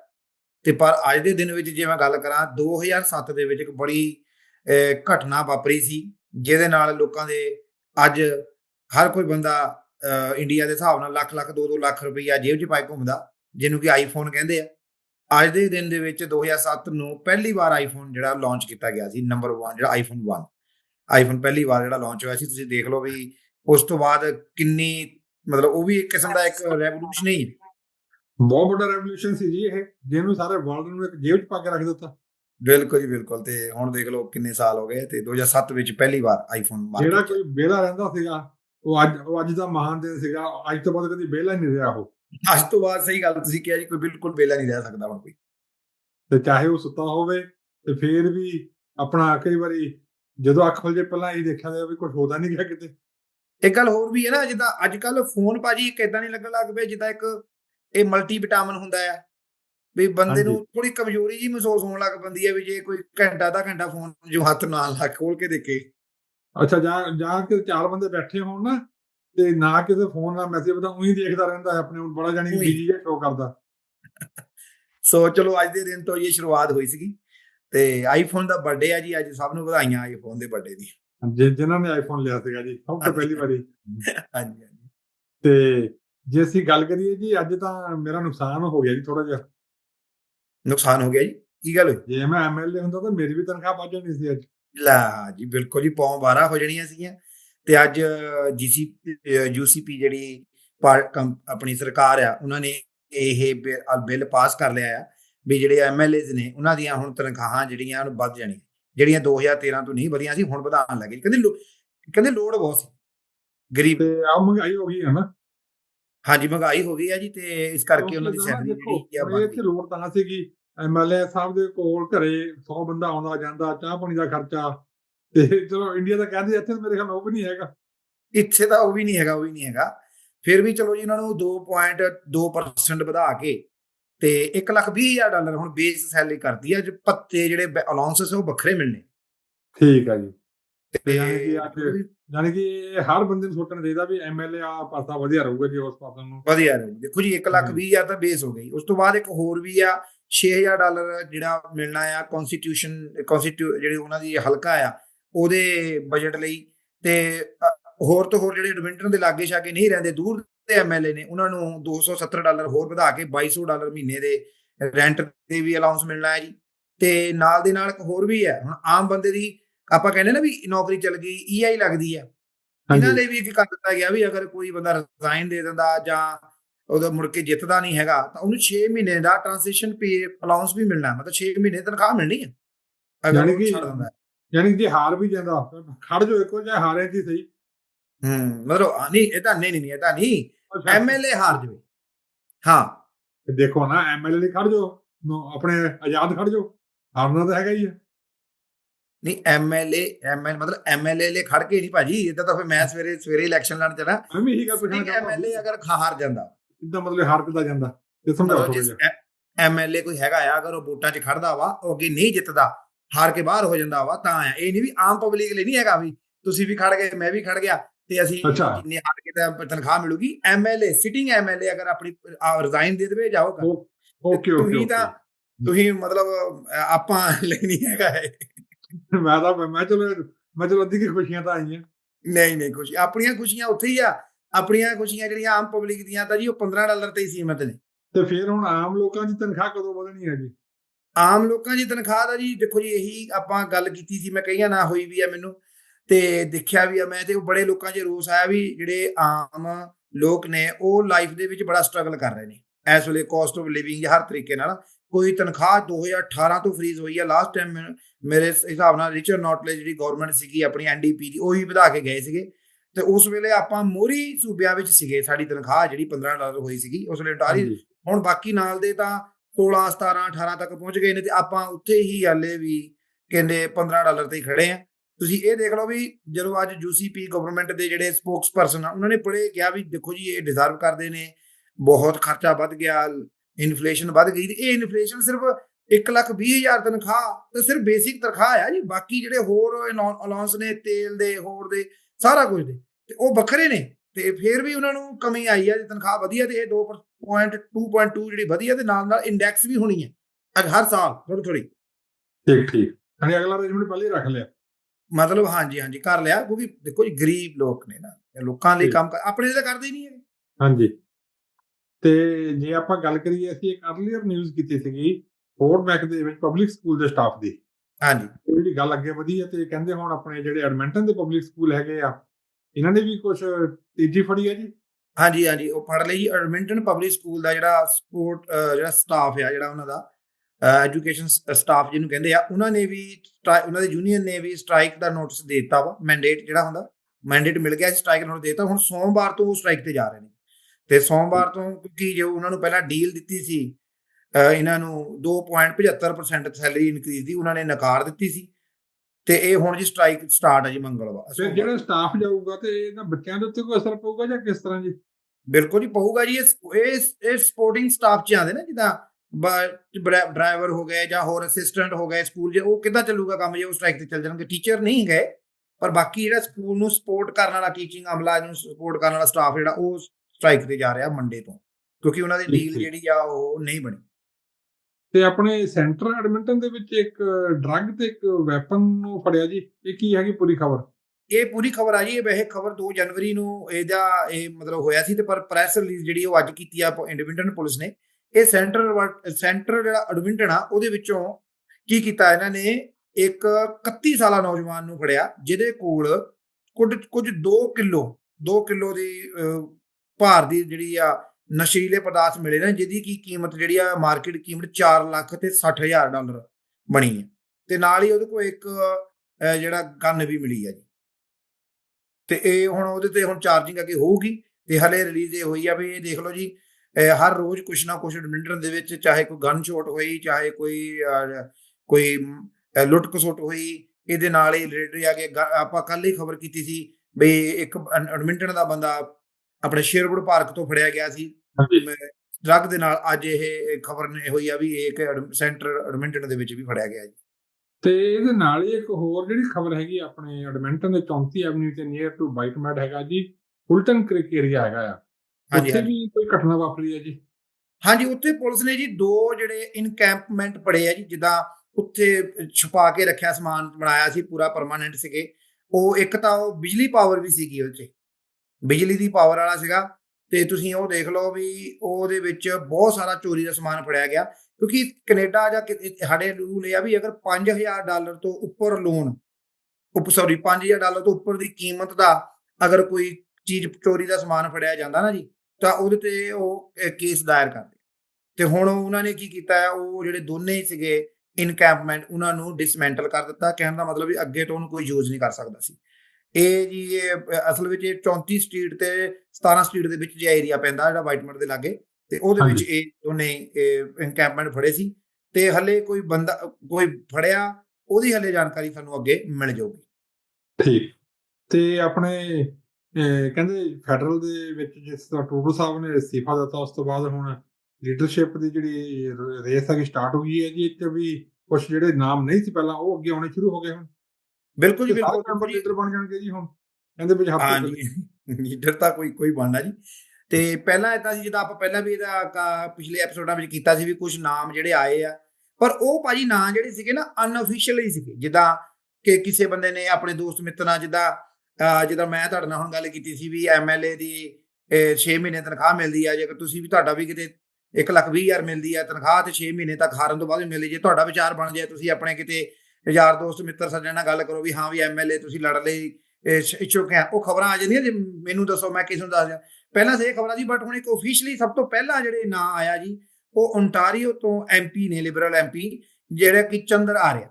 ਤੇ ਪਰ ਅੱਜ ਦੇ ਦਿਨ ਵਿੱਚ ਜੇ ਮੈਂ ਗੱਲ ਕਰਾਂ 2007 ਦੇ ਵਿੱਚ ਇੱਕ ਬੜੀ ਘਟਨਾ ਵਾਪਰੀ ਸੀ, ਜਿਹਦੇ ਨਾਲ ਲੋਕਾਂ ਦੇ ਅੱਜ ਹਰ ਕੋਈ ਬੰਦਾ ਇੰਡੀਆ ਦੇ ਹਿਸਾਬ ਨਾਲ ਲੱਖ ਲੱਖ 2-2 ਲੱਖ ਰੁਪਈਆ ਜੇਬ 'ਚ ਪਾਈ ਘੁੰਮਦਾ, ਜਿਹਨੂੰ ਕਿ ਆਈਫੋਨ ਕਹਿੰਦੇ ਆ। ਅੱਜ ਦੇ ਦਿਨ ਦੇ ਵਿੱਚ 2007 ਨੂੰ ਪਹਿਲੀ ਵਾਰ ਆਈਫੋਨ ਜਿਹੜਾ ਲਾਂਚ ਕੀਤਾ ਗਿਆ ਸੀ, ਨੰਬਰ 1 ਜਿਹੜਾ ਆਈਫੋਨ 1 ਆਈਫੋਨ ਪਹਿਲੀ ਵਾਰ ਜਿਹੜਾ ਲਾਂਚ ਹੋਇਆ ਸੀ, ਤੁਸੀਂ ਦੇਖ ਲਓ ਵੀ ਉਸ ਤੋਂ ਬਾਅਦ ਕਿੰਨੀ ਮਤਲਬ ਉਹ ਵੀ ਇੱਕ ਕਿਸਮ ਦਾ ਇੱਕ ਰੈਵੋਲੂਸ਼ਨ ਹੀ ਹੈ। ਬਹੁਤ ਵੱਡਾ ਰੈਵੋਲੂਸ਼ਨ ਸੀ ਜੀ ਇਹ ਜਿਹਨੂੰ ਸਾਰੇ ਵਰਲਡ ਨੂੰ ਇੱਕ ਜੇਬ 'ਚ ਪਾ ਕੇ ਰੱਖ ਦਿੱਤਾ। ਬਿਲਕੁਲ ਜੀ ਬਿਲਕੁਲ। ਤੇ ਹੁਣ ਦੇਖ ਲਓ ਕਿੰਨੇ ਸਾਲ ਹੋ ਗਏ ਤੇ 2007 ਵਿੱਚ ਪਹਿਲੀ ਵਾਰ ਆਈਫੋਨ ਜਿਹੜਾ ਕੋਈ ਵਿਹਲਾ ਰਹਿੰਦਾ ਸੀਗਾ ਉਹ ਅੱਜ ਉਹ ਅੱਜ ਦਾ ਮਹਾਨ ਦਿਨ ਸੀਗਾ। ਅੱਜ ਤੋਂ ਬਾਅਦ ਕਦੀ ਹੀ ਨਹੀਂ ਰਿਹਾ ਉਹ। ਅੱਜ ਤੋਂ ਬਾਅਦ ਸਹੀ ਗੱਲ ਤੁਸੀਂ ਕਿਹਾ ਜੀ ਕੋਈ ਬਿਲਕੁਲ ਵੇਲਾ ਨਹੀਂ ਰਹਿ ਸਕਦਾ ਹੁਣ ਕੋਈ। ਤੇ ਚਾਹੇ ਉਹ ਸੁੱਤਾ ਹੋਵੇ ਤੇ ਫੇਰ ਵੀ ਆਪਣਾ ਕਈ ਵਾਰੀ ਜਦੋਂ ਅੱਖ ਖੁੱਲ ਜੇ ਪਹਿਲਾਂ ਇਹ ਦੇਖਿਆ ਜਾਵੇ ਵੀ ਕੁਝ ਹੋਦਾ ਨਹੀਂ ਗਿਆ ਕਿਤੇ। ਇੱਕ ਗੱਲ ਹੋਰ ਵੀ ਹੈ ਨਾ ਜਿੱਦਾਂ ਅੱਜ ਕੱਲ ਫੋਨ ਭਾਜੀ ਇੱਕ ਇਦਾਂ ਨਹੀਂ ਲੱਗਣ ਲੱਗ ਪਿਆ ਜਿੱਦਾਂ ਇੱਕ ਇਹ ਮਲਟੀ ਵਿਟਾਮਿਨ ਹੁੰਦਾ ਆ ਵੀ ਬੰਦੇ ਨੂੰ। ਥੋੜੀ ਕਮਜ਼ੋਰੀ ਜੀ ਮਹਿਸੂਸ ਹੋਣ ਲੱਗ ਪੈਂਦੀ ਹੈ ਵੀ ਜੇ ਕੋਈ ਘੰਟਾ ਦਾ ਘੰਟਾ ਫੋਨ ਜੋ ਹੱਥ ਨਾਲ ਲਾ ਖੋਲ ਕੇ ਦੇਖੇ ਅੱਛਾ ਜਾਂ ਜਾਂ ਕਿ ਚਾਰ ਬੰਦੇ ਬੈਠੇ ਹੋਣ ਨਾ ਤੇ ਨਾ ਕਿਸੇ ਫੋਨ ਨਾਲ ਮੈਸੇਜ ਪਤਾ ਉਹੀ ਦੇਖਦਾ ਰਹਿੰਦਾ ਹੈ ਆਪਣੇ ਨੂੰ ਬੜਾ ਜਾਨੀ। ਬਿਜ਼ੀ ਜਿਹਾ ਸ਼ੋ ਕਰਦਾ [LAUGHS] ਸੋ ਚਲੋ ਅੱਜ ਦੇ ਦਿਨ ਤੋਂ ਇਹ ਸ਼ੁਰੂਆਤ ਹੋਈ ਸੀਗੀ ਤੇ ਆਈਫੋਨ ਦਾ ਬਰਥਡੇ ਆ ਜੀ ਅੱਜ ਸਭ ਨੂੰ ਵਧਾਈਆਂ ਆਈਫੋਨ ਦੇ ਬਰਥਡੇ ਦੀ ਜਿ- ਜਿਨ੍ਹਾਂ ਨੇ ਆਈਫੋਨ ਲਿਆ ਸੀਗਾ ਜੀ ਸਭ ਤੋਂ ਪਹਿਲੀ ਵਾਰੀ। ਹਾਂਜੀ ਹਾਂਜੀ। ਤੇ ਜੇ ਅਸੀਂ ਗੱਲ ਕਰੀਏ ਜੀ ਅੱਜ ਤਾਂ ਮੇਰਾ ਨੁਕਸਾਨ ਹੋ ਗਿਆ ਜੀ ਥੋੜਾ ਜਿਹਾ। ਨੁਕਸਾਨ ਹੋ ਗਿਆ ਜੀ? ਕੀ ਗੱਲ ਹੋਈ? ਜੇ ਮੈਂ ਐਮਐਲਏ ਹੁੰਦਾ ਤਾਂ ਮੇਰੀ ਵੀ ਤਨਖਾਹ ਵੱਧ ਜਾਣੀ ਸੀ ਅੱਜ। ਲਾ ਜੀ ਬਿਲਕੁਲ ਜੀ ਪੌਂ 12 ਹੋ ਜਾਣੀਆਂ ਸੀਗੀਆਂ। ਤੇ ਅੱਜ ਜੀਸੀ ਯੂਸੀਪੀ ਜਿਹੜੀ ਆਪਣੀ ਸਰਕਾਰ ਆ ਉਹਨਾਂ ਨੇ ਇਹ ਬਿੱਲ ਪਾਸ ਕਰ ਲਿਆ ਆ ਵੀ ਜਿਹੜੇ ਐਮਐਲਏਜ਼ ਨੇ ਉਹਨਾਂ ਦੀਆਂ ਹੁਣ ਤਨਖਾਹਾਂ ਜਿਹੜੀਆਂ ਉਹ ਵੱਧ ਜਾਣੀਆਂ। ਜਿਹੜੀਆਂ 2013 ਤੋਂ ਨਹੀਂ ਵਧੀਆਂ ਸੀ ਹੁਣ ਵਧਾਉਣ ਲੱਗੇ ਕਹਿੰਦੇ ਕਹਿੰਦੇ ਲੋੜ ਬਹੁਤ ਸੀ। ਗਰੀਬ ਤੇ ਆ ਮਹਿੰਗਾਈ ਹੋ ਗਈ ਹੈ ਨਾ। ਹਾਂਜੀ ਮਹਿੰਗਾਈ ਹੋ ਗਈ ਆ ਜੀ ਤੇ ਇਸ ਕਰਕੇ ਉਹਨਾਂ ਦੀ ਸੈਲਰੀ ਜਿਹੜੀ ਆ ਤੇ ਗਈ। ਲੋੜ ਤਾਂ ਸੀਗੀ। ਐਮਐਲਏ ਸਾਹਿਬ ਦੇ ਕੋਲ ਘਰੇ 100 ਬੰਦਾ ਆਉਂਦਾ ਜਾਂਦਾ ਚਾਹ ਪਾਣੀ ਦਾ ਖਰਚਾ। ਤੇ ਚਲੋ ਇੰਡੀਆ ਦਾ ਕਹਿੰਦੇ ਇੱਥੇ ਮੇਰੇ ਖਿਆਲ ਉਹ ਵੀ ਨਹੀਂ ਹੈਗਾ। ਇੱਥੇ ਤਾਂ ਉਹ ਵੀ ਨਹੀਂ ਹੈਗਾ ਉਹ ਵੀ ਨਹੀਂ ਹੈਗਾ। ਫਿਰ ਵੀ ਚਲੋ ਜੀ ਇਹਨਾਂ ਨੂੰ 2.2% ਵਧਾ ਕੇ ਤੇ 1 ਲੱਖ 20 ਹਜ਼ਾਰ ਡਾਲਰ ਹੁਣ ਬੇਸ ਸੈਲਰੀ ਕਰਦੀ ਹੈ ਜੇ ਪੱਤੇ ਜਿਹੜੇ ਅਲਾਉਂਸਸ ਉਹ ਵੱਖਰੇ ਮਿਲਣੇ। ਠੀਕ ਆ ਜੀ। ਤੇ ਯਾਨੀ ਕਿ ਹਰ ਬੰਦੇ ਨੂੰ ਸੋਚਣਾ ਚਾਹੀਦਾ ਵੀ ਐਮਐਲਏ ਆ ਪਾਸਾ ਵਧੀਆ ਰਹੂਗਾ ਜੀ ਉਸ ਪਾਸਾ ਨੂੰ। ਵਧੀਆ ਰਹੂ ਦੇਖੋ ਜੀ 1 ਲੱਖ ਹਮ। 20 ਹਜ਼ਾਰ ਤਾਂ ਬੇਸ ਹੋ ਗਈ। ਉਸ ਤੋਂ ਬਾਅਦ ਇੱਕ ਹੋਰ ਵੀ ਆ 6000 ਡਾਲਰ ਜਿਹੜਾ ਮਿਲਣਾ ਆ ਕਨਸਟੀਟਿਊਸ਼ਨ ਕਨਸਟੀਟਿਊ ਜਿਹੜੀ ਉਹਨਾਂ ਦੀ ਹਲਕਾ ਆ ਉਹਦੇ ਬਜਟ ਲਈ। ਤੇ ਹੋਰ ਤੋਂ ਹੋਰ ਜਿਹੜੇ ਐਡਮਿੰਟਨ ਦੇ ਲਾਗੇ ਛਾਗੇ ਨਹੀਂ ਰਹਿੰਦੇ ਦੂਰ ਦੇ ਐਮਐਲਏ ਨੇ ਉਹਨਾਂ ਨੂੰ 270 ਡਾਲਰ ਹੋਰ ਵਧਾ ਕੇ 2200 ਡਾਲਰ ਮਹੀਨੇ ਦੇ ਰੈਂਟ ਤੇ ਵੀ ਅਲਾਉਂਸ ਮਿਲਣਾ ਹੈ ਜੀ। ਤੇ ਨਾਲ ਦੇ ਨਾਲ ਇੱਕ ਹੋਰ ਵੀ ਹੈ ਹੁਣ ਆਮ ਬੰਦੇ ਦੀ ਆਪਾਂ ਕਹਿੰਦੇ ਨਾ ਵੀ ਨੌਕਰੀ ਚੱਲ ਗਈ ਈਆਈ ਲੱਗਦੀ ਆ ਇਹਨਾਂ ਲਈ ਵੀ ਇੱਕ ਕਰ ਦਿੱਤਾ ਗਿਆ ਵੀ ਅਗਰ ਕੋਈ ਬੰਦਾ ਰਿਜ਼ਾਈਨ ਦੇ ਦਿੰਦਾ ਜਾਂ ਉਹਦਾ ਮੁੜ ਕੇ ਜਿੱਤਦਾ ਨਹੀਂ ਹੈਗਾ ਤਾਂ ਉਹਨੂੰ 6 ਮਹੀਨੇ ਦਾ ਟ੍ਰਾਂਜੀਸ਼ਨ ਪੇ ਅਲਾਉਂਸ ਵੀ ਮਿਲਣਾ ਮਤਲਬ 6 ਮਹੀਨੇ ਤਨਖਾਹ ਮਿਲਣੀ ਹੈ। ਅਗਰ ਯਾਨੀ ਉਹ ਕਿ- ਛੱਡ ਦਿੰਦਾ ਹੈ। ਯਾਨੀ ਜੇ ਹਾਰ ਵੀ ਜਾਂਦਾ ਖੜ ਜੋ ਇੱਕੋ ਜਿਹਾ ਹਾਰੇ ਜੀ ਸਹੀ। ਹੂੰ ਮਤਲਬ ਨਹੀਂ ਇਹ ਤਾਂ ਨਹੀਂ ਨਹੀਂ ਇਹ ਤਾਂ ਨਹੀਂ। ਐਮਐਲਏ ਹਾਰ ਜਵੇ। ਹਾਂ। ਤੇ ਦੇਖੋ ਨਾ ਐਮਐਲਏ ਲਈ ਖੜ ਜੋ ਆਪਣੇ ਆਜ਼ਾਦ ਖੜ ਜੋ ਹਾਰਨਾ ਤਾਂ ਹੈਗਾ ਹੀ ਆ। ਨਹੀਂ ਐਮਐਲਏ ਐਮਐਲ ਮਤਲਬ ਐਮਐਲਏ ਲਈ ਖੜ ਕੇ ਨਹੀਂ ਭਾਜੀ ਇਦਾਂ ਤਾਂ ਫਿਰ ਮੈਂ ਸਵੇਰੇ ਸਵੇਰੇ ਇਲੈਕਸ਼ਨ ਲੜਨ ਚਲਾ ਮੈਂ ਵੀ ਇਹੀ ਗੱਲ ਪੁੱਛਣਾ ਐਮਐਲਏ ਅਗਰ ਹਾਰ ਜਾਂਦਾ। ਇਦਾਂ ਮਤਲਬ ਹਾਰ ਕਿੱਦਾਂ ਜਾਂਦਾ? ਤੇ ਸਮਝਾਓ ਐਮਐਲਏ ਕੋਈ ਹੈਗਾ ਆ ਅਗਰ ਉਹ ਵੋਟਾਂ 'ਚ ਖੜਦਾ ਵਾ ਉਹ ਅੱਗੇ ਨਹੀਂ ਜਿੱਤਦਾ ਹਾਰ ਕੇ ਬਾਹਰ ਹੋ ਜਾਂਦਾ ਵਾ ਤਾਂ ਆ। ਇਹ ਨਹੀਂ ਵੀ ਆਮ ਪਬਲਿਕ ਲਈ ਨਹੀਂ ਹੈਗਾ ਵੀ ਤੁਸੀਂ ਵੀ ਖੜ ਗਏ ਮੈਂ ਵੀ ਖੜ ਗਿਆ। ਤੇ ਅਸੀਂ। ਜਿੰਨੇ ਹਾਰ ਕੇ ਤਾਂ ਤਨਖਾਹ ਮਿਲੂਗੀ। ਐਮਐਲਏ ਸਿਟਿੰਗ ਐਮਐਲਏ ਅਗਰ ਆਪਣੀ ਰਿਜ਼ਾਈਨ ਦੇ ਦੇਵੇ ਜਾਓਗਾ ਓਕੇ ਓਕੇ ਤੁਸੀਂ ਤਾਂ ਤੁਸੀਂ ਮਤਲਬ ਆਪਾਂ ਨਹੀਂ ਹੈਗਾ ਮੈਂ ਤਾਂ ਮੈਂ ਚਲੋ ਮੈਂ ਚਲੋ ਅੱਧੀ ਕੀ ਖੁਸ਼ੀਆਂ ਤਾਂ ਆਈਆਂ। ਨਹੀਂ ਨਹੀਂ ਖੁਸ਼ੀ। ਆਪਣੀਆਂ ਖੁਸ਼ੀਆਂ ਉੱਥੇ ਹੀ ਆ। ਆਪਣੀਆਂ ਖੁਸ਼ੀਆਂ ਜਿਹੜੀਆਂ ਆਮ ਪਬਲਿਕ ਦੀਆਂ ਤਾਂ ਜੀ ਉਹ 15 ਡਾਲਰ ਤੇ ਹੀ ਸੀਮਤ ਨੇ। ਤੇ ਫਿਰ ਹੁਣ ਆਮ ਲੋਕਾਂ ਦੀ ਤਨਖਾਹ ਕਦੋਂ ਵਧਣੀ ਹੈ ਜੀ? ਆਮ ਲੋਕਾਂ ਦੀ ਤਨਖਾਹ ਦਾ ਜੀ ਦੇਖੋ ਜੀ ਇਹੀ ਆਪਾਂ ਗੱਲ ਕੀਤੀ ਸੀ। ਮੈਂ ਕਹੀਆਂ ਨਾ ਹੋਈ ਵੀ ਆ ਮੈਨੂੰ। ਤੇ ਦੇਖਿਆ ਵੀ ਆ ਮੈਂ ਤੇ ਬੜੇ ਲੋਕਾਂ 'ਚ ਰੋਸ ਆਇਆ ਵੀ ਜਿਹੜੇ ਆਮ ਲੋਕ ਨੇ ਉਹ ਲਾਈਫ ਦੇ ਵਿੱਚ ਬੜਾ ਸਟਰਗਲ ਕਰ ਰਹੇ ਨੇ। ਇਸ ਵੇਲੇ ਕਾਸਟ ਆਫ ਲਿਵਿੰਗ ਹਰ ਤਰੀਕੇ ਨਾਲ ਕੋਈ ਤਨਖਾਹ 2018 ਤੋਂ ਫ੍ਰੀਜ਼ ਹੋਈ ਆ। ਲਾਸਟ ਟਾਈਮ ਮੇਰੇ ਹਿਸਾਬ ਨਾਲ ਰਿਚਰ ਨੋਟਲੇ ਜਿਹੜੀ ਗਵਰਨਮੈਂਟ ਸੀਗੀ ਆਪਣੀ ਐਨਡੀਪੀ ਦੀ ਉਹ ਹੀ ਵਧਾ ਕੇ ਗਏ ਸੀਗੇ। ਤੇ ਉਸ ਵੇਲੇ ਆਪਾਂ ਮੋਰੀ ਸੂਬਿਆਂ ਵਿੱਚ ਸੀਗੇ ਸਾਡੀ ਤਨਖਾਹ ਜਿਹੜੀ 15 ਡਾਲਰ ਹੋਈ ਸੀਗੀ ਉਸ ਵੇਲੇ ਉਨਟਾਰੀ ਹਾਂਜੀ। ਹੁਣ ਬਾਕੀ ਨਾਲ ਦੇ ਤਾਂ 16 17 18 ਤੱਕ ਪਹੁੰਚ ਗਏ ਨੇ ਤੇ ਆਪਾਂ ਉੱਥੇ ਹੀ ਹਾਲੇ ਵੀ ਕਹਿੰਦੇ 15 ਡਾਲਰ ਤੇ ਹੀ ਖੜੇ ਆ। ਤੁਸੀਂ ਇਹ ਦੇਖ ਲਓ ਵੀ ਜਦੋਂ ਅੱਜ ਯੂਸੀਪੀ ਗਵਰਨਮੈਂਟ ਦੇ ਜਿਹੜੇ ਸਪੋਕਸਪਰਸਨ ਆ, ਉਹਨਾਂ ਨੇ ਬੜੇ ਕਿਹਾ ਵੀ ਦੇਖੋ ਜੀ, ਇਹ ਡਿਜ਼ਰਵ ਕਰਦੇ ਨੇ, ਬਹੁਤ ਖਰਚਾ ਵੱਧ ਗਿਆ ਇਨਫਲੇਸ਼ਨ ਵੱਧ ਗਈ ਤੇ ਇਹ ਇਨਫਲੇਸ਼ਨ ਸਿਰਫ 1 ਲੱਖ 20 ਹਜ਼ਾਰ ਤਨਖਾਹ ਤੇ ਸਿਰਫ ਬੇਸਿਕ ਤਨਖਾਹ ਆ ਜੀ, ਬਾਕੀ ਜਿਹੜੇ ਹੋਰ ਅਲਾਉਂਸ ਨੇ, ਤੇਲ ਦੇ, ਹੋਰ ਦੇ, ਸਾਰਾ ਕੁਝ ਦੇ, ਤੇ ਉਹ ਵੱਖਰੇ ਨੇ, ਤੇ ਫਿਰ ਵੀ ਉਹਨਾਂ ਨੂੰ ਕਮੀ ਆਈ ਆ ਜੇ ਤਨਖਾਹ ਵਧੀਆ ਤੇ ਇਹ 2.2.2 ਜਿਹੜੀ ਵਧੀਆ ਤੇ ਨਾਲ ਨਾਲ ਇੰਡੈਕਸ ਵੀ ਹੋਣੀ ਹੈ ਹਰ ਸਾਲ ਥੋੜੀ ਥੋੜੀ ਠੀਕ। ਠੀਕ ਅਗਲਾ ਅਰੇਂਜਮੈਂਟ ਪਹਿਲੇ ਰੱਖ ਲਿਆ। ਮਤਲਬ ਹਾਂਜੀ ਹਾਂਜੀ ਕਰ ਲਿਆ ਕਿਉਂਕਿ ਦੇਖੋ ਜੀ ਗਰੀਬ ਲੋਕ ਨੇ ਨਾ ਲੋਕਾਂ ਲਈ। ਕੰਮ ਆਪਣੇ ਲਈ ਤਾਂ ਕਰਦੇ ਹੀ ਨਹੀਂ ਹੈ ਹਾਂਜੀ। ਤੇ ਜੇ ਆਪਾਂ ਗੱਲ ਕਰੀਏ ਅਸੀਂ ਇੱਕ ਅਰਲੀਅਰ ਨਿਊਜ਼ ਕੀਤੀ ਸੀਗੀ ਫੋਰਟ ਮੈਕ ਦੇ ਵਿੱਚ ਪਬਲਿਕ ਸਕੂਲ ਦੇ ਸਟਾਫ ਦੀ। ਹਾਂਜੀ। ਜਿਹੜੀ ਗੱਲ ਅੱਗੇ ਵਧੀ ਹੈ ਤੇ ਕਹਿੰਦੇ ਹੁਣ ਆਪਣੇ ਜਿਹੜੇ ਐਡਮਿੰਟਨ ਦੇ ਪਬਲਿਕ ਸਕੂਲ ਹੈਗੇ ਆ ਇਹਨਾਂ ਨੇ ਵੀ ਕੁਝ ਤੇਜ਼ੀ ਫੜੀ ਹੈ ਜੀ? ਹਾਂਜੀ ਹਾਂਜੀ ਉਹ ਪੜ ਲਈ ਐਡਮਿੰਟਨ ਪਬਲਿਕ ਸਕੂਲ ਦਾ ਜਿਹੜਾ ਸਪੋਰਟ ਜਿਹੜਾ ਸਟਾਫ ਆ ਜਿਹੜਾ ਉਹਨਾਂ ਦਾ ਐਜੂਕੇਸ਼ਨ ਸਟਾਫ ਜਿਹਨੂੰ ਕਹਿੰਦੇ ਆ ਉਹਨਾਂ ਨੇ ਵੀ ਉਹਨਾਂ ਦੇ ਯੂਨੀਅਨ ਨੇ ਵੀ ਸਟ੍ਰਾਈਕ ਦਾ ਨੋਟਿਸ ਦੇ ਦਿੱਤਾ ਵਾ ਮੈਂਡੇਟ ਜਿਹੜਾ ਹੁੰਦਾ ਮੈਂਡੇਟ ਮਿਲ ਗਿਆ ਸਟ੍ਰਾਈਕ ਨੋਟਿਸ ਦੇ ਦਿੱਤਾ ਹੁਣ ਸੋਮਵਾਰ ਤੋਂ ਉਹ ਸਟ੍ਰਾਈਕ ਤੇ ਜਾ ਰਹੇ ਨੇ। ਤੇ ਸੋਮਵਾਰ ਤੋਂ ਕਿਉਂਕਿ ਜੋ ਉਹਨਾਂ ਨੂੰ ਪਹਿਲਾਂ ਡੀਲ ਦਿੱਤੀ ਸੀ ਇਹਨਾਂ ਨੂੰ 2.75% ਸੈਲਰੀ ਇਨਕਰੀਜ਼ ਦੀ ਉਹਨਾਂ ਨੇ ਨਕਾਰ ਦਿੱਤੀ ਸੀ ਤੇ ਇਹ ਹੁਣ ਜੀ ਸਟ੍ਰਾਈਕ ਸਟਾਰਟ ਹੈ ਜੀ ਮੰਗਲਵਾਰ ਫਿਰ ਜਿਹੜਾ ਸਟਾਫ ਜਾਊਗਾ ਤੇ ਇਹਨਾਂ ਬੱਚਿਆਂ ਦੇ ਉੱਤੇ ਕੋਈ ਅਸਰ ਪਊਗਾ ਜਾਂ ਕਿਸ ਤਰ੍ਹਾਂ ਜੀ? ਬਿਲਕੁਲ ਜੀ ਪਊਗਾ ਜੀ ਇਹ ਇਹ ਸਪੋਰਟਿੰਗ ਸਟਾਫ ਚ ਆਉਂਦੇ ਨਾ ਜਿੱਦਾਂ ਡਰਾਈਵਰ ਹੋ ਗਏ ਜਾਂ ਹੋਰ ਅਸਿਸਟੈਂਟ ਹੋ ਗਏ ਸਕੂਲ ਜੇ ਉਹ ਕਿੱਦਾਂ ਚੱਲੂਗਾ ਕੰਮ ਜੇ ਉਹ ਸਟ੍ਰਾਈਕ ਤੇ ਚੱਲ ਜਾਣਗੇ। ਟੀਚਰ ਨਹੀਂ ਗਏ ਪਰ ਬਾਕੀ ਜਿਹੜਾ ਸਕੂਲ ਨੂੰ ਸਪੋਰਟ ਕਰਨ ਵਾਲਾ ਟੀਚਿੰਗ ਅਮਲਾ ਨੂੰ ਸਪੋਰਟ ਕਰਨ ਵਾਲਾ ਸਟਾਫ ਜਿਹੜਾ ਉਹ ਸਟ੍ਰਾਈਕ ਤੇ ਜਾ ਰਿਹਾ ਮੰਡੇ ਤੋਂ ਕਿਉਂਕਿ ਉਹਨਾਂ ਦੀ ਡੀਲ। ਜਿਹੜੀ ਆ ਉਹ ਨਹੀਂ ਬਣੀ। ਤੇ ਆਪਣੇ ਸੈਂਟਰ ਐਡਮਿੰਟਨ ਦੇ ਵਿੱਚ ਇੱਕ ਡਰੱਗ ਤੇ ਇੱਕ ਵੈਪਨ ਨੂੰ ਫੜਿਆ ਜੀ ਇਹ ਕੀ ਹੈਗੀ ਪੂਰੀ ਖਬਰ? ਇਹ ਪੂਰੀ ਖਬਰ ਆ ਜੀ ਇਹ ਵੈਸੇ ਖਬਰ 2 ਜਨਵਰੀ ਨੂੰ ਇਹਦਾ ਇਹ ਮਤਲਬ ਹੋਇਆ ਸੀ ਤੇ ਪਰ ਪ੍ਰੈਸ ਰਿਲੀਜ਼ ਜਿਹੜੀ ਉਹ ਅੱਜ ਕੀਤੀ ਆ ਇੰਡੀਪੈਂਡੈਂਟ ਪੁਲਿਸ ਨੇ ਇਹ ਸੈਂਟਰ ਸੈਂਟਰ ਜਿਹੜਾ ਐਡਮਿੰਟਨ ਆ ਉਹਦੇ ਵਿੱਚੋਂ ਕੀ ਕੀਤਾ ਇਹਨਾਂ ਨੇ? ਇੱਕ 31 ਸਾਲਾ ਨੌਜਵਾਨ ਨੂੰ ਫੜਿਆ, ਜਿਹਦੇ ਕੋਲ ਕੁਝ ਕੁਝ 2 ਕਿਲੋ 2 ਕਿਲੋ ਦੀ ਭਾਰ ਦੀ ਜਿਹੜੀ ਆ ਨਸ਼ੀਲੇ ਪਦਾਰਥ ਮਿਲੇ ਨੇ, ਜਿਹਦੀ ਕੀ ਕੀਮਤ ਜਿਹੜੀ ਆ ਮਾਰਕੀਟ ਕੀਮਤ 4 ਲੱਖ ਤੇ 60 ਹਜ਼ਾਰ ਡਾਲਰ ਬਣੀ ਹੈ। ਤੇ ਨਾਲ ਹੀ ਉਹਦੇ ਕੋਲ ਇੱਕ ਜਿਹੜਾ ਗਨ ਵੀ ਮਿਲੀ ਹੈ ਜੀ। ਤੇ ਇਹ ਹੁਣ ਉਹਦੇ ਤੇ ਹੁਣ ਚਾਰਜਿੰਗ ਅੱਗੇ ਹੋਊਗੀ, ਤੇ ਹਲੇ ਰਿਲੀਜ਼ ਇਹ ਹੋਈ ਆ ਵੀ ਇਹ ਦੇਖ ਲਓ ਜੀ ਹਰ ਰੋਜ਼ ਕੁਛ ਨਾ ਕੁਛ ਐਡਮਿੰਟਨ ਦੇ ਵਿੱਚ ਚਾਹੇ ਕੋਈ ਗਨ ਸ਼ੋਟ ਹੋਈ ਚਾਹੇ ਕੋਈ ਕੋਈ ਲੁੱਟ ਖਸੁੱਟ ਹੋਈ ਇਹਦੇ ਨਾਲ ਹੀ ਰਿਲੇਟਡ ਆ ਕੇ ਆਪਾਂ ਕੱਲ ਹੀ ਖਬਰ ਕੀਤੀ ਸੀ ਵੀ ਇੱਕ ਐਡਮਿੰਟਨ ਦਾ ਬੰਦਾ ਆਪਣੇ ਸ਼ੇਰਵੁੱਡ ਪਾਰਕ ਤੋਂ ਫੜਿਆ ਗਿਆ ਸੀ। ਡਰੱਗ ਦੇ ਨਾਲ ਅੱਜ ਇਹ ਖਬਰ ਨੇ ਹੋਈ ਆ ਵੀ ਇੱਕ ਸੈਂਟਰ ਐਡਮਿੰਟਨ ਦੇ ਵਿੱਚ ਵੀ ਫੜਿਆ ਗਿਆ ਜੀ। ਤੇ ਇਹਦੇ ਨਾਲ ਹੀ ਇੱਕ ਹੋਰ ਜਿਹੜੀ ਖਬਰ ਹੈਗੀ ਆਪਣੇ ਐਡਮਿੰਟਨ ਦੇ 34 ਐਵਨਿਊ ਤੇ ਨੀਅਰ ਟੂ ਬਾਈਟਮੈਡ ਹੈਗਾ ਜੀ ਫੁਲਟਨ ਕ੍ਰਿਕ ਏਰੀਆ ਹੈਗਾ ਆ। ਉੱਥੇ ਵੀ ਕੋਈ ਘਟਨਾ ਵਾਪਰੀ ਹੈ ਜੀ? ਹਾਂਜੀ ਉੱਥੇ ਪੁਲਿਸ ਨੇ ਜੀ ਦੋ ਜਿਹੜੇ ਇਨਕੈਂਪਮੈਂਟ ਪੜੇ ਆ ਜੀ ਜਿੱਦਾਂ ਉੱਥੇ ਛੁਪਾ ਕੇ ਰੱਖਿਆ ਸਮਾਨ ਬਣਾਇਆ ਸੀ ਪੂਰਾ ਪਰਮਾਨੈਂਟ ਸੀਗੇ। ਉਹ ਇੱਕ ਤਾਂ ਉਹ ਬਿਜਲੀ ਪਾਵਰ ਵੀ ਸੀਗੀ ਉਹ 'ਚ ਬਿਜਲੀ ਦੀ ਪਾਵਰ ਵਾਲਾ ਸੀਗਾ ਤੇ ਤੁਸੀਂ ਉਹ ਦੇਖ ਲਓ ਵੀ ਉਹਦੇ ਵਿੱਚ ਬਹੁਤ ਸਾਰਾ ਚੋਰੀ ਦਾ ਸਮਾਨ ਫੜਿਆ ਗਿਆ ਕਿਉਂਕਿ ਕੈਨੇਡਾ ਜਾਂ ਸਾਡੇ ਰੂਲ ਇਹ ਆ ਵੀ ਅਗਰ 5000 ਡਾਲਰ ਤੋਂ ਉੱਪਰ ਲੋਨ ਉਪ ਸੌਰੀ 5000 ਡਾਲਰ ਤੋਂ ਉੱਪਰ ਦੀ ਕੀਮਤ ਦਾ ਅਗਰ ਕੋਈ ਚੀਜ਼ ਚੋਰੀ ਦਾ ਸਮਾਨ ਫੜਿਆ ਜਾਂਦਾ ਨਾ ਜੀ ਤਾਂ ਉਹਦੇ ਤੇ ਉਹ ਕੇਸ ਦਾਇਰ ਕਰਦੇ ਤੇ ਹੁਣ ਉਹਨਾਂ ਨੇ ਕੀ ਕੀਤਾ ਹੈ ਉਹ ਜਿਹੜੇ ਦੋਨੇ ਹੀ ਸੀਗੇ ਇਨਕੈਂਪਮੈਂਟ ਉਹਨਾਂ ਨੂੰ ਡਿਸਮੈਂਟਲ ਕਰ ਦਿੱਤਾ। ਕਹਿਣ ਦਾ ਮਤਲਬ ਵੀ ਅੱਗੇ ਤੋਂ ਉਹਨੂੰ ਕੋਈ ਯੂਜ਼ ਨਹੀਂ ਕਰ ਸਕਦਾ ਸੀ। ਇਹ ਜੀ ਇਹ ਅਸਲ ਵਿੱਚ ਇਹ 34 ਸਟਰੀਟ ਤੇ 17 ਸਟਰੀਟ ਦੇ ਵਿੱਚ ਜੇ ਏਰੀਆ ਪੈਂਦਾ ਜਿਹੜਾ ਵਾਈਟਮਰ ਦੇ ਲਾਗੇ ਤੇ ਉਹਦੇ ਵਿੱਚ ਇਹ ਦੋਨੇ ਇਨਕੈਂਪਮੈਂਟ ਫੜੇ ਸੀ। ਤੇ ਹੱਲੇ ਕੋਈ ਬੰਦਾ ਕੋਈ ਫੜਿਆ ਉਹਦੀ ਹੱਲੇ ਜਾਣਕਾਰੀ ਸਾਨੂੰ ਅੱਗੇ ਮਿਲ ਜਾਊਗੀ। ਠੀਕ। ਤੇ ਆਪਣੇ ਕਹਿੰਦੇ ਫੈਡਰਲ ਦੇ ਵਿੱਚ ਜਿਸ ਤਰ੍ਹਾਂ ਟੂਡੂ ਸਾਹਿਬ ਨੇ ਅਸਤੀਫਾ ਦਿੱਤਾ ਉਸ ਤੋਂ ਬਾਅਦ ਹੁਣ ਲੀਡਰਸ਼ਿਪ ਦੀ ਜਿਹੜੀ ਰੇਸ ਹੈਗੀ ਸਟਾਰਟ ਹੋ ਗਈ ਹੈ ਜੀ ਇੱਥੇ ਵੀ ਕੁਝ ਜਿਹੜੇ ਨਾਮ ਨਹੀਂ ਸੀ ਪਹਿਲਾਂ ਉਹ ਅੱਗੇ ਆਉਣੇ ਸ਼ੁਰੂ ਹੋ ਗਏ ਹੁਣ। ਬਿਲਕੁਲ ਜੀ ਬਿਲਕੁਲ ਮੈਂਬਰ ਲੀਡਰ ਬਣ ਜਾਣਗੇ ਜੀ ਹੁਣ। ਕਹਿੰਦੇ ਵੀ ਹਫ਼ਤੇ ਲੀਡਰ ਤਾਂ ਕੋਈ ਕੋਈ ਬਣਨਾ ਜੀ। ਤੇ ਪਹਿਲਾਂ ਇਦਾਂ ਸੀ ਜਿੱਦਾਂ ਆਪਾਂ ਪਹਿਲਾਂ ਵੀ ਇਹਦਾ ਪਿਛਲੇ ਐਪੀਸੋਡਾਂ ਵਿੱਚ ਕੀਤਾ ਸੀ ਵੀ ਕੁਝ ਨਾਮ ਜਿਹੜੇ ਆਏ ਆ। ਪਰ ਉਹ ਭਾਜੀ ਨਾਂ ਜਿਹੜੇ ਸੀਗੇ ਨਾ ਅਨਅਫੀਸ਼ੀਅਲ ਹੀ ਸੀਗੇ। ਜਿੱਦਾਂ ਕਿ ਕਿਸੇ ਬੰਦੇ ਨੇ ਆਪਣੇ ਦੋਸਤ ਮਿੱਤਰਾਂ ਜਿੱਦਾਂ ਜਿੱਦਾਂ ਮੈਂ ਤੁਹਾਡੇ ਨਾਲ ਹੁਣ ਗੱਲ ਕੀਤੀ ਸੀ ਵੀ ਐਮਐਲਏ ਦੀ 6 ਮਹੀਨੇ ਤਨਖਾਹ ਮਿਲਦੀ ਆ, ਜੇਕਰ ਤੁਸੀਂ ਵੀ ਤੁਹਾਡਾ ਵੀ ਕਿਤੇ 1 ਲੱਖ 20 ਹਜ਼ਾਰ ਮਿਲਦੀ ਹੈ ਤਨਖਾਹ ਤੇ 6 ਮਹੀਨੇ ਤੱਕ ਹਾਰਨ ਤੋਂ ਬਾਅਦ ਵੀ ਮਿਲਦੀ, ਜੇ ਤੁਹਾਡਾ ਵਿਚਾਰ ਬਣ ਜਾਏ, ਤੁਸੀਂ ਆਪਣੇ ਕਿਤੇ ਯਾਰ, ਦੋਸਤ, ਮਿੱਤਰ, ਸੱਜਣ ਨਾਲ ਗੱਲ ਕਰੋ ਵੀ ਹਾਂ ਵੀ ਐਮਐਲਏ ਤੁਸੀਂ ਲੜ ਲਈ ਇੱਛੁਕ ਹੈ। ਉਹ ਖਬਰਾਂ ਆ ਜਾਂਦੀਆਂ ਜੇ ਮੈਨੂੰ ਦੱਸੋ, ਮੈਂ ਕਿਸ ਨੂੰ ਦੱਸ ਦਿਆਂ। ਪਹਿਲਾਂ ਸੇ ਖਬਰਾਂ ਸੀ ਬਟ ਹੁਣ ਇੱਕ ਆਫੀਸ਼ੀਅਲੀ ਸਭ ਤੋਂ ਪਹਿਲਾਂ ਜਿਹੜੇ ਨਾਂ ਆਇਆ ਜੀ, ਉਹ ਓਨਟਾਰੀਓ ਤੋਂ ਐਮਪੀ ਨੇ ਲਿਬਰਲ ਐਮਪੀ ਜਿਹੜੇ ਕਿ ਚੰਦਰ ਆਰਿਆ,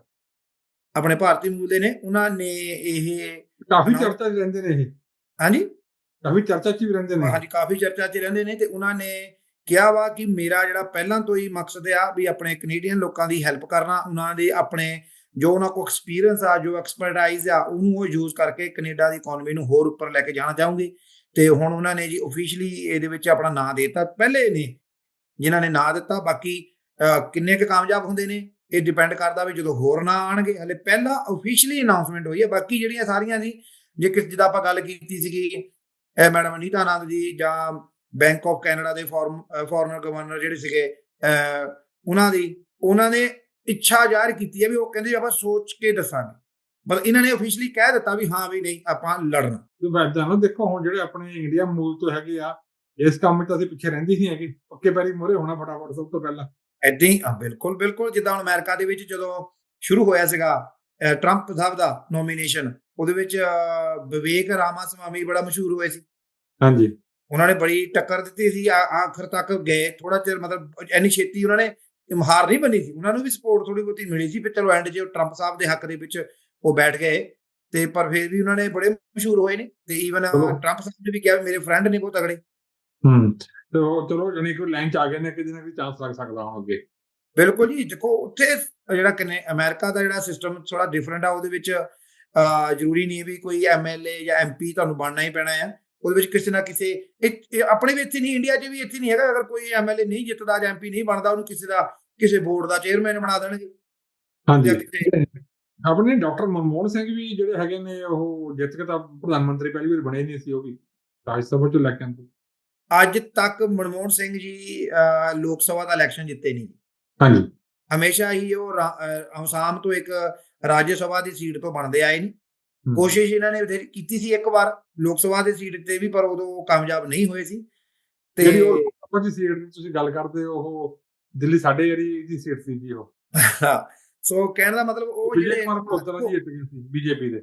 ਆਪਣੇ ਭਾਰਤੀ ਮੂਲ ਦੇ ਨੇ, ਉਹਨਾਂ ਨੇ ਇਹ ਕਾਫੀ ਚਰਚਾ 'ਚ ਰਹਿੰਦੇ ਨੇ ਇਹ। ਹਾਂਜੀ? ਕਾਫੀ ਚਰਚਾ 'ਚ ਵੀ ਰਹਿੰਦੇ ਨੇ। ਹਾਂਜੀ ਕਾਫੀ ਚਰਚਾ 'ਚ ਰਹਿੰਦੇ ਨੇ ਤੇ ਉਹਨਾਂ ਨੇ ਕਿਹਾ ਵਾ ਕਿ ਮੇਰਾ ਜਿਹੜਾ ਪਹਿਲਾਂ ਤੋਂ ਹੀ ਮਕਸਦ ਆ ਵੀ ਆਪਣੇ ਕੈਨੇਡੀਅਨ ਲੋਕਾਂ ਦੀ ਹੈਲਪ ਕਰਨਾ ਉਹਨਾਂ ਦੇ ਆਪਣੇ ਜੋ ਉਹਨਾਂ ਕੋਲ ਐਕਸਪੀਰੀਅੰਸ ਆ ਜੋ ਐਕਸਪਰਟਾਈਜ਼ ਆ ਉਹਨੂੰ ਉਹ ਯੂਜ਼ ਕਰਕੇ ਕੈਨੇਡਾ ਦੀ ਇਕਨੋਮੀ ਨੂੰ ਹੋਰ ਉੱਪਰ ਲੈ ਕੇ ਜਾਣਾ ਚਾਹੂੰਗੇ। ਤੇ ਹੁਣ ਉਹਨਾਂ ਨੇ ਜੀ ਅਫੀਸ਼ੀਅਲੀ ਇਹਦੇ ਵਿੱਚ ਆਪਣਾ ਨਾਂ ਦਿੱਤਾ। ਪਹਿਲੇ ਨੇ ਜਿਨ੍ਹਾਂ ਨੇ ਨਾਂ ਦਿੱਤਾ ਬਾਕੀ ਕਿੰਨੇ ਕੁ ਕਾਮਯਾਬ ਹੁੰਦੇ ਨੇ? ਇਹ ਡਿਪੈਂਡ ਕਰਦਾ ਵੀ ਜਦੋਂ ਹੋਰ ਨਾ ਆਣਗੇ ਹਲੇ ਪਹਿਲਾਂ ਅਫੀਸ਼ੀਅਲੀ ਅਨਾਉਂਸਮੈਂਟ ਹੋਈ ਹੈ ਬਾਕੀ ਜਿਹੜੀਆਂ ਸਾਰੀਆਂ ਸੀ ਜੇ ਕਿਸ ਜਿੱਦਾਂ ਆਪਾਂ ਗੱਲ ਕੀਤੀ ਸੀਗੀ ਇਹ ਮੈਡਮ ਅਨੀਤਾ ਆਨੰਦ ਜੀ ਜਾਂ ਬੈਂਕ ਆਫ ਕੈਨੇਡਾ ਦੇ ਫੋਰਨਰ ਗਵਰਨਰ ਜਿਹੜੇ ਸੀਗੇ ਅਹ, ਉਹਨਾਂ ਦੀ ਉਹਨਾਂ ਨੇ ਇੱਛਾ ਜ਼ਾਹਿਰ ਕੀਤੀ ਹੈ ਵੀ ਉਹ ਕਹਿੰਦੇ ਆਪਾਂ ਸੋਚ ਕੇ ਦੱਸਾਂਗੇ। ਮਤਲਬ ਇਹਨਾਂ ਨੇ ਅਫੀਸ਼ੀਅਲੀ ਕਹਿ ਦਿੱਤਾ ਵੀ ਹਾਂ ਵੀ ਨਹੀਂ ਆਪਾਂ ਲੜਨਾ। ਤੇ ਵੈਦਾਂ ਨਾ ਦੇਖੋ ਹੁਣ ਜਿਹੜੇ ਆਪਣੇ ਇੰਡੀਆ ਮੂਲ ਤੋਂ ਹੈਗੇ ਆ ਇਸ ਕੰਮ 'ਚ ਅਸੀਂ ਪਿੱਛੇ ਰਹਿੰਦੇ ਸੀ ਹੈਗੇ। ਪੱਕੇ ਪੈਰੀ ਮੋਰੇ ਹੋਣਾ ਫਟਾਫਟ ਸਭ ਤੋਂ ਪਹਿਲਾਂ। ਐਦਾਂ ਹੀ ਬਿਲਕੁਲ ਬਿਲਕੁਲ ਜਿੱਦਾਂ ਹੁਣ ਅਮਰੀਕਾ ਦੇ ਵਿੱਚ ਜਦੋਂ ਸ਼ੁਰੂ ਹੋਇਆ ਸੀਗਾ ਟਰੰਪ ਸਾਹਿਬ ਦਾ ਨੋਮੀਨੇਸ਼ਨ ਉਹਦੇ ਵਿੱਚ ਵਿਵੇਕ ਰਾਮਾਸਵਾਮੀ ਬੜਾ ਮਸ਼ਹੂਰ ਹੋਏ ਸੀ। ਹਾਂਜੀ। ਉਹਨਾਂ ਨੇ ਬੜੀ ਟੱਕਰ ਦਿੱਤੀ ਸੀ ਆਖਰ ਤੱਕ ਗਏ ਥੋੜਾ ਚਿਰ ਮਤਲਬ ਇੰਨੀ ਛੇਤੀ ਉਹਨਾਂ ਨੇ ਹਾਰ ਨਹੀਂ ਬਣੀ ਸੀ। ਉਹਨਾਂ ਨੂੰ ਵੀ ਸਪੋਰਟ ਥੋੜੀ ਬਹੁਤੀ ਮਿਲੀ ਸੀ ਫਿਰ ਚਲੋ ਐਂਡ 'ਚ ਟਰੰਪ ਸਾਹਿਬ ਦੇ ਹੱਕ ਦੇ ਵਿੱਚ ਉਹ ਬੈਠ ਗਏ ਤੇ ਪਰ ਫਿਰ ਵੀ ਉਹਨਾਂ ਨੇ ਬੜੇ ਮਸ਼ਹੂਰ ਹੋਏ ਨੇ ਤੇ ਈਵਨ। ਟਰੰਪ ਸਾਹਿਬ ਨੇ ਵੀ ਕਿਹਾ ਮੇਰੇ ਫਰੈਂਡ ਨੇ ਬਹੁਤ ਤਗੜੇ। ਹੂੰ। ਤੇ ਉਹ ਚਲੋ ਜਾਨੀ ਕਿ ਲਾਈਨ 'ਚ ਆ ਗਏ ਨੇ ਕਿ ਜਿਹਨਾਂ ਦੀ ਚਾਂਸ ਲੱਗ ਸਕਦਾ ਹੁਣ ਅੱਗੇ। ਬਿਲਕੁਲ ਜੀ ਦੇਖੋ ਉੱਥੇ ਜਿਹੜਾ ਕਨੇ ਅਮਰੀਕਾ ਦਾ ਜਿਹੜਾ ਸਿਸਟਮ ਥੋੜਾ ਡਿਫਰੈਂਟ ਆ ਉਹਦੇ ਵਿੱਚ ਜ਼ਰੂਰੀ ਨਹੀਂ ਵੀ ਕੋਈ ਐਮਐਲਏ ਜਾਂ ਐਮਪੀ ਤੁਹਾਨੂੰ ਬਣਨਾ ਹੀ ਪੈਣਾ ਆ। ਉਹਦੇ ਵਿੱਚ ਕਿਸੇ ਨਾ ਕਿਸੇ ਆਪਣੇ ਵੀ ਇੱਥੇ ਨਹੀਂ ਇੰਡੀਆ 'ਚ ਵੀ ਇੱਥੇ ਨਹੀਂ ਹੈਗਾ। ਅਗਰ ਕੋਈ ਐਮਐਲਏ ਨਹੀਂ ਜਿੱਤਦਾ ਜਾਂ ਐਮਪੀ ਨਹੀਂ ਬਣਦਾ ਉਹਨੂੰ ਕਿਸੇ ਦਾ ਕਿਸੇ ਬੋਰਡ ਦਾ ਚੇਅਰਮੈਨ ਬਣਾ ਦੇਣਗੇ। ਹਾਂਜੀ। ਆਪਣੇ ਡਾਕਟਰ ਮਨਮੋਹਨ ਸਿੰਘ ਵੀ ਜਿਹੜੇ ਹੈਗੇ ਨੇ ਉਹ ਜਿੱਤ ਕੇ ਤਾਂ ਪ੍ਰਧਾਨ ਮੰਤਰੀ ਪਹਿਲੀ ਵਾਰ ਬਣੇ ਨਹੀਂ ਸੀ ਉਹ ਵੀ ਰਾਜ ਸਭਾ 'ਚ ਲੈ ਕੇ ਆਂਦੇ ਅੱਜ ਤੱਕ ਮਨਮੋਹਨ ਸਿੰਘ ਜੀ ਲੋਕ ਸਭਾ ਦਾ ਇਲੈਕਸ਼ਨ ਜਿੱਤੇ ਨਹੀਂ। ਹਾਂਜੀ। ਹਮੇਸ਼ਾ ਹੀ ਉਹ ਅਸਾਮ ਤੋਂ ਇੱਕ ਰਾਜ ਸਭਾ ਦੀ ਸੀਟ ਤੋਂ ਬਣਦੇ ਆਏ ਨੇ। ਕੋਸ਼ਿਸ਼ ਇਹਨਾਂ ਨੇ ਬਥੇਰੀ ਕੀਤੀ ਸੀ ਇੱਕ ਵਾਰ ਲੋਕ ਸਭਾ ਦੀ ਸੀਟ ਤੇ ਵੀ ਪਰ ਉਦੋਂ ਉਹ ਕਾਮਯਾਬ ਨਹੀਂ ਹੋਏ ਸੀ। ਤੇ ਜਿਹੜੀ ਉਹ ਆਪਾਂ ਜੀ ਸੀਟ ਦੀ ਤੁਸੀਂ ਗੱਲ ਕਰਦੇ ਹੋ ਉਹ ਦਿੱਲੀ ਸਾਡੇ ਏਰੀਏ ਦੀ ਸੀਟ ਸੀ ਜੀ ਉਹ। ਸੋ ਕਹਿਣ ਦਾ ਮਤਲਬ ਉਹ ਜਿਹੜੇ ਕੁਮਾਰ ਮਲਹੋਤਰਾ ਜੀ ਜਿੱਤ ਗਏ ਸੀ ਬੀਜੇਪੀ ਦੇ।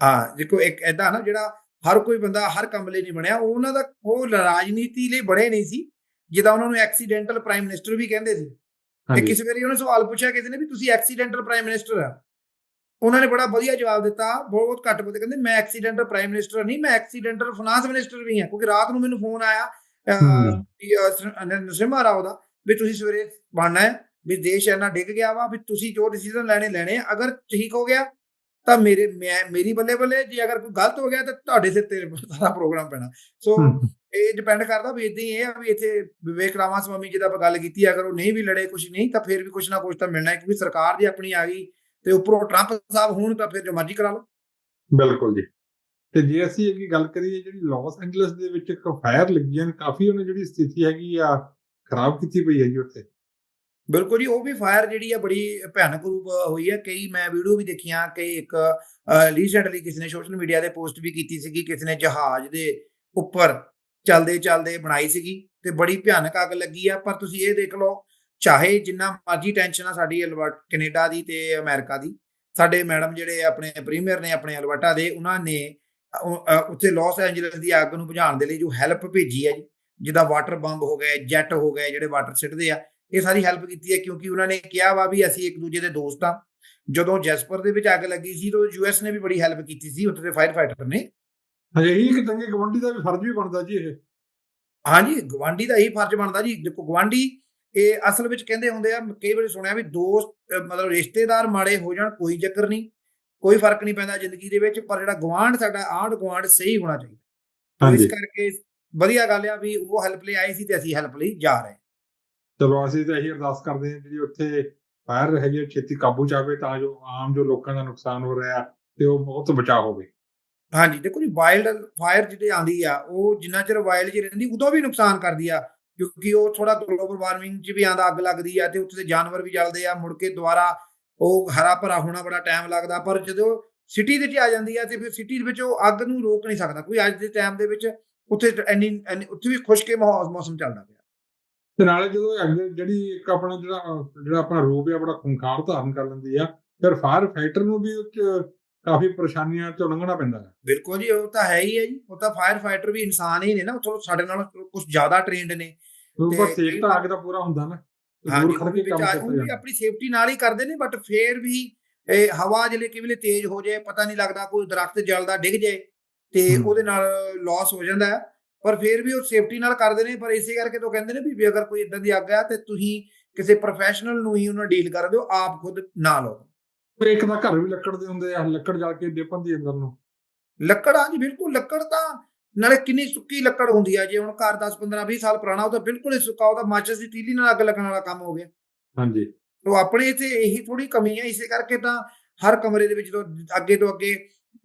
ਹਾਂ ਦੇਖੋ ਇੱਕ ਐਦਾਂ ਨਾ ਜਿਹੜਾ ਹਰ ਕੋਈ ਬੰਦਾ ਹਰ ਕੰਮ ਲਈ ਨਹੀਂ ਬਣਿਆ। ਉਹ ਉਹਨਾਂ ਦਾ ਉਹ ਰਾਜਨੀਤੀ ਲਈ ਬੜੇ ਨਹੀਂ ਸੀ ਜਿੱਦਾਂ ਉਹਨਾਂ ਨੂੰ ਐਕਸੀਡੈਂਟਲ ਪ੍ਰਾਈਮ ਮਿਨਿਸਟਰ ਵੀ ਕਹਿੰਦੇ ਸੀ। ਤੇ ਕਿਸੇ ਵਾਰੀ ਉਹਨੇ ਸਵਾਲ ਪੁੱਛਿਆ ਕਿਸੇ ਨੇ ਵੀ ਤੁਸੀਂ ਐਕਸੀਡੈਂਟਲ ਪ੍ਰਾਈਮ ਮਿਨਿਸਟਰ ਆ? ਉਹਨਾਂ ਨੇ ਬੜਾ ਵਧੀਆ ਜਵਾਬ ਦਿੱਤਾ ਬਹੁਤ ਘੱਟ ਬੰਦੇ ਕਹਿੰਦੇ ਮੈਂ ਐਕਸੀਡੈਂਟਲ ਪ੍ਰਾਈਮ ਮਿਨਿਸਟਰ ਨਹੀਂ ਮੈਂ ਐਕਸੀਡੈਂਟਲ ਫਾਈਨਾਂਸ ਮਿਨਿਸਟਰ ਵੀ ਹਾਂ। ਕਿਉਂਕਿ ਰਾਤ ਨੂੰ ਮੈਨੂੰ ਫੋਨ ਆਇਆ ਹਮ। ਨਰਸਿਮਹਾ ਰਾਓ ਦਾ ਵੀ ਤੁਸੀਂ ਸਵੇਰੇ ਬਣਨਾ ਹੈ ਵੀ ਦੇਸ਼ ਇੰਨਾ ਡਿੱਗ ਗਿਆ ਵਾ ਵੀ ਤੁਸੀਂ ਜੋ ਡਿਸੀਜਨ ਲੈਣੇ ਲੈਣੇ ਅਗਰ ਠੀਕ ਹੋ ਗਿਆ ਤਾਂ ਮੇਰੇ ਮੈਂ ਮੇਰੀ ਬੱਲੇ ਬੱਲੇ ਜੇ ਅਗਰ ਕੋਈ ਗਲਤ ਹੋ ਗਿਆ ਤਾਂ ਤੁਹਾਡੇ ਸਿਰ ਤੇ ਸਾਰਾ ਪ੍ਰੋਗਰਾਮ ਪੈਣਾ। ਸੋ ਹੂੰ। ਇਹ ਡਿਪੈਂਡ ਕਰਦਾ ਵੀ ਇਦਾਂ ਹੀ ਇਹ ਆ ਵੀ ਇੱਥੇ ਵਿਵੇਕ ਰਾਮਾ ਸਵਾਮੀ ਜੀ ਦਾ ਆਪਾਂ ਗੱਲ ਕੀਤੀ ਅਗਰ ਉਹ ਨਹੀਂ ਵੀ ਲੜੇ ਕੁਝ ਨਹੀਂ ਤਾਂ ਫਿਰ ਵੀ ਕੁਝ ਨਾ ਕੁਝ ਤਾਂ ਮਿਲਣਾ ਹੈ ਕਿਉਂਕਿ ਸਰਕਾਰ ਜੇ ਆਪਣੀ ਆ ਗਈ ਤੇ ਉੱਪਰੋਂ ਟਰੰਪ ਸਾਹਿਬ ਹੋਣ ਤਾਂ ਫਿਰ ਜੋ ਮਰਜ਼ੀ ਕਰਾ ਲਓ। ਬਿਲਕੁਲ ਜੀ। ਤੇ ਜੇ ਅਸੀਂ ਇਹ ਗੱਲ ਕਰੀਏ ਜਿਹੜੀ ਲਾਸ ਐਂਜਲਸ ਦੇ ਵਿੱਚ ਇੱਕ ਫਾਇਰ ਲੱਗੀ ਹੈ ਕਾਫੀ ਉਹਨੇ ਜਿਹੜੀ ਸਥਿਤੀ ਹੈਗੀ ਆ ਖਰਾਬ ਕੀਤੀ ਪਈ ਹੈ ਜੀ ਉੱਥੇ। ਬਿਲਕੁਲ ਜੀ, ਉਹ ਵੀ ਫਾਇਰ ਜਿਹੜੀ ਆ ਬੜੀ ਭਿਆਨਕ ਰੂਪ ਹੋਈ ਹੈ ਕਈ ਮੈਂ ਵੀਡੀਓ ਵੀ ਦੇਖੀਆਂ, ਕਈ ਇੱਕ ਰੀਸੈਂਟਲੀ ਕਿਸੇ ਨੇ ਸੋਸ਼ਲ ਮੀਡੀਆ ਤੇ ਪੋਸਟ ਵੀ ਕੀਤੀ ਸੀਗੀ, ਕਿਸੇ ਨੇ ਜਹਾਜ਼ ਦੇ ਉੱਪਰ ਚੱਲਦੇ, ਚਲਦੇ ਬਣਾਈ ਸੀਗੀ ਤੇ ਬੜੀ ਭਿਆਨਕ ਅੱਗ ਲੱਗੀ ਆ। ਪਰ ਤੁਸੀਂ ਇਹ ਦੇਖ ਲਓ, ਚਾਹੇ ਜਿੰਨਾ ਮਰਜ਼ੀ ਟੈਨਸ਼ਨ ਆ ਸਾਡੀ ਅਲਬਰਟ ਕੈਨੇਡਾ ਦੀ ਤੇ ਅਮਰੀਕਾ ਦੀ, ਸਾਡੇ ਮੈਡਮ ਜਿਹੜੇ ਆਪਣੇ ਪ੍ਰੀਮੀਅਰ ਨੇ ਆਪਣੇ ਅਲਬਰਟਾ ਦੇ, ਉਹਨਾਂ ਨੇ ਉੱਥੇ ਲਾਸ ਐਂਜਲਸ ਦੀ ਅੱਗ ਨੂੰ ਬੁਝਾਉਣ ਦੇ ਲਈ ਜੋ ਹੈਲਪ ਭੇਜੀ ਹੈ ਜੀ, ਜਿੱਦਾਂ ਵਾਟਰ ਬੰਬ ਹੋ ਗਏ ਜੈਟ ਹੋ ਗਏ, ਜਿਹੜੇ ਵਾਟਰ ਸਿੱਟਦੇ ਆ ਇਹ ਸਾਰੀ ਹੈਲਪ ਕੀਤੀ ਹੈ ਕਿਉਂਕਿ ਉਹਨਾਂ ਨੇ ਕਿਹਾ ਵਾ ਵੀ ਅਸੀਂ ਇੱਕ ਦੂਜੇ ਦੇ ਦੋਸਤ ਆ ਜਦੋਂ ਜੈਸਪਰ ਦੇ ਵਿੱਚ ਅੱਗ ਲੱਗੀ ਸੀ ਤਾਂ ਯੂਐਸ ਨੇ ਵੀ ਬੜੀ ਹੈਲਪ ਕੀਤੀ ਸੀ ਉੱਥੇ ਦੇ ਫਾਇਰ ਫਾਈਟਰ ਨੇ। ਹਜੇ ਇਹੀ ਇੱਕ ਚੰਗੇ ਗਵੰਡੀ ਦਾ ਵੀ ਫਰਜ਼ ਵੀ ਬਣਦਾ ਜੀ ਇਹ। ਹਾਂਜੀ ਗਵਾਂਡੀ ਦਾ ਇਹੀ ਫਰਜ਼ ਬਣਦਾ ਜੀ। ਦੇਖੋ ਗਵਾਂਡੀ ਇਹ ਅਸਲ ਵਿੱਚ ਕਹਿੰਦੇ ਹੁੰਦੇ ਆ ਕਈ ਵਾਰੀ ਸੁਣਿਆ ਵੀ ਦੋਸਤ ਮਤਲਬ ਰਿਸ਼ਤੇਦਾਰ ਮਾੜੇ ਹੋ ਜਾਣ ਕੋਈ ਚੱਕਰ ਨਹੀਂ ਕੋਈ ਫ਼ਰਕ ਨਹੀਂ ਪੈਂਦਾ ਜ਼ਿੰਦਗੀ ਦੇ ਵਿੱਚ ਪਰ ਜਿਹੜਾ ਗਵਾਂਢ ਸਾਡਾ ਆਂਢ ਗਵਾਂਢ ਸਹੀ ਹੋਣਾ ਚਾਹੀਦਾ। ਇਸ ਕਰਕੇ ਵਧੀਆ ਗੱਲ ਆ ਵੀ ਉਹ ਹੈਲਪ ਲਈ ਆਏ ਸੀ ਤੇ ਅਸੀਂ ਹੈਲਪ ਲਈ ਜਾ ਰਹੇ ਹਾਂ। ਚਲੋ ਅਸੀਂ ਤਾਂ ਇਹੀ ਅਰਦਾਸ ਕਰਦੇ ਹਾਂ ਜਿਹੜੀ ਉੱਥੇ ਫਾਇਰ ਹੈਗੀ ਆ, ਛੇਤੀ ਕਾਬੂ ਚ ਆਵੇ ਤਾਂ ਜੋ ਆਮ ਜੋ ਲੋਕਾਂ ਦਾ ਨੁਕਸਾਨ ਹੋ ਰਿਹਾ ਤੇ ਉਹ ਬਹੁਤ ਬਚਾਅ ਹੋਵੇ। ਹਾਂਜੀ ਦੇਖੋ ਜੀ ਵਾਈਲਡ ਫਾਇਰ ਜਿਹੜੀ ਆਂਦੀ ਆ ਉਹ ਜਿੰਨਾ ਚਿਰ ਵਾਈਲਡ 'ਚ ਰਹਿੰਦੀ ਉਦੋਂ ਵੀ ਨੁਕਸਾਨ ਕਰਦੀ ਆ ਕਿਉਂਕਿ ਉਹ ਥੋੜਾ ਗਲੋਬਲ ਵਾਰਮਿੰਗ 'ਚ ਵੀ ਆਂਦਾ ਅੱਗ ਲੱਗਦੀ ਆ ਤੇ ਉੱਥੇ ਦੇ ਜਾਨਵਰ ਵੀ ਜਲਦੇ ਆ ਮੁੜ ਕੇ ਦੁਬਾਰਾ ਉਹ ਹਰਾ ਭਰਾ ਹੋਣਾ ਬੜਾ ਟਾਈਮ ਲੱਗਦਾ ਪਰ ਜਦੋਂ ਸਿਟੀ ਦੇ ਵਿੱਚ ਆ ਜਾਂਦੀ ਆ ਤੇ ਫਿਰ ਸਿਟੀ ਦੇ ਵਿੱਚ ਉਹ ਅੱਗ ਨੂੰ ਰੋਕ ਨਹੀਂ ਸਕਦਾ ਕੋਈ ਅੱਜ ਦੇ ਟਾਈਮ ਦੇ ਵਿੱਚ ਉੱਥੇ ਇੰਨੀ ਉੱਥੇ ਵੀ ਖੁਸ਼ਕੇ ਮਾਹੌਲ ਮੌਸਮ ਚੱਲਦਾ ਪਿਆ। ਤੇ ਨਾਲੇ ਜਦੋਂ ਅੱਗੇ ਜਿਹੜੀ ਇੱਕ ਆਪਣਾ ਜਿਹੜਾ ਜਿਹੜਾ ਆਪਣਾ ਰੂਪ ਹੈ ਬੜਾ ਖੁੰਖਾਰ ਧਾਰਨ ਕਰ ਲੈਂਦੀ ਆ ਫਿਰ ਫਾਇਰ ਫਾਈਟਰ ਨੂੰ ਵੀ ਕਾਫੀ ਪਰੇਸ਼ਾਨੀਆਂ ਚੋਂ ਲੰਘਣਾ ਪੈਂਦਾ ਹੈ। ਬਿਲਕੁਲ ਜੀ ਉਹ ਤਾਂ ਹੈ ਹੀ ਹੈ ਜੀ। ਉਹ ਤਾਂ ਫਾਇਰ ਫਾਈਟਰ ਵੀ ਇਨਸਾਨ ਹੀ ਨੇ ਨਾ ਥੋੜ੍ਹਾ ਸਾਡੇ ਨਾਲ ਕੁਝ ਜ਼ਿਆਦਾ ਟ੍ਰੇਨਡ ਨੇ। ਤੇ ਸੇਕ ਕਈ ਤਾਂ ਅੱਗ ਦਾ ਪੂਰਾ ਹੁੰਦਾ ਨਾ। ਤੇ ਦੂਰ ਖੜ ਵੀ ਕੇ ਕੰਮ ਵੀ ਜਾਂਦਾ। ਆਪਣੀ ਸੇਫਟੀ ਨਾਲ ਹੀ ਕਰਦੇ ਨੇ ਬਟ ਫੇਰ ਵੀ ਇਹ ਹਵਾ ਜਿਹੜੇ ਕਿਵੇਂ ਤੇਜ਼ ਹੋ ਜਾਏ ਪਤਾ ਨਹੀਂ ਲੱਗਦਾ ਕੋਈ ਦਰਖਤ ਜਲਦਾ ਡਿੱਗ ਜਾਏ ਤੇ। ਉਹਦੇ ਨਾਲ ਲਾਸ ਹੋ ਜਾਂਦਾ ਹੈ। ਪਰ ਫਿਰ ਵੀ ਉਹ ਸੇਫਟੀ ਨਾਲ ਕਰਦੇ ਨੇ ਪਰ ਇਸੇ ਕਰਕੇ ਤੋਂ ਕਹਿੰਦੇ ਨੇ ਵੀ ਜੇ ਅਗਰ ਕੋਈ ਇਦਾਂ ਦੀ ਅੱਗ ਹੈ ਤੇ ਤੁਸੀਂ ਕਿਸੇ ਪ੍ਰੋਫੈਸ਼ਨਲ ਨੂੰ ਹੀ ਉਹਨਾਂ ਡੀਲ ਕਰ ਦਿਓ ਆਪ ਖੁਦ ਨਾ ਲਓ। ਇੱਕ ਤਾਂ ਘਰ ਵੀ ਲੱਕੜ ਦੇ ਹੁੰਦੇ ਆ ਲੱਕੜ ਜਲ ਕੇ ਡਿੱਪਣ ਦੀ ਅੰਦਰ ਨੂੰ। ਲੱਕੜ ਹਾਂਜੀ ਬਿਲਕੁਲ ਲੱਕੜ ਤਾਂ ਨਾਲੇ ਕਿੰਨੀ ਸੁੱਕੀ ਲੱਕੜ ਹੁੰਦੀ ਆ ਜੇ ਹੁਣ ਘਰ 10 15 20 ਸਾਲ ਪੁਰਾਣਾ ਉਹ ਤਾਂ ਬਿਲਕੁਲ ਹੀ ਸੁੱਕਾ ਉਹਦਾ ਮਾਚਸ ਦੀ ਤੀਲੀ ਨਾਲ ਅੱਗ ਲੱਗਣ ਵਾਲਾ ਕੰਮ ਹੋ ਗਿਆ। ਹਾਂਜੀ। ਤੋ ਆਪਣੇ ਇੱਥੇ ਇਹੀ ਥੋੜੀ ਕਮੀ ਹੈ ਇਸੇ ਕਰਕੇ ਤਾਂ ਹਰ ਕਮਰੇ ਦੇ ਵਿੱਚ ਤੋਂ ਅੱਗੇ ਤੋਂ ਅੱਗੇ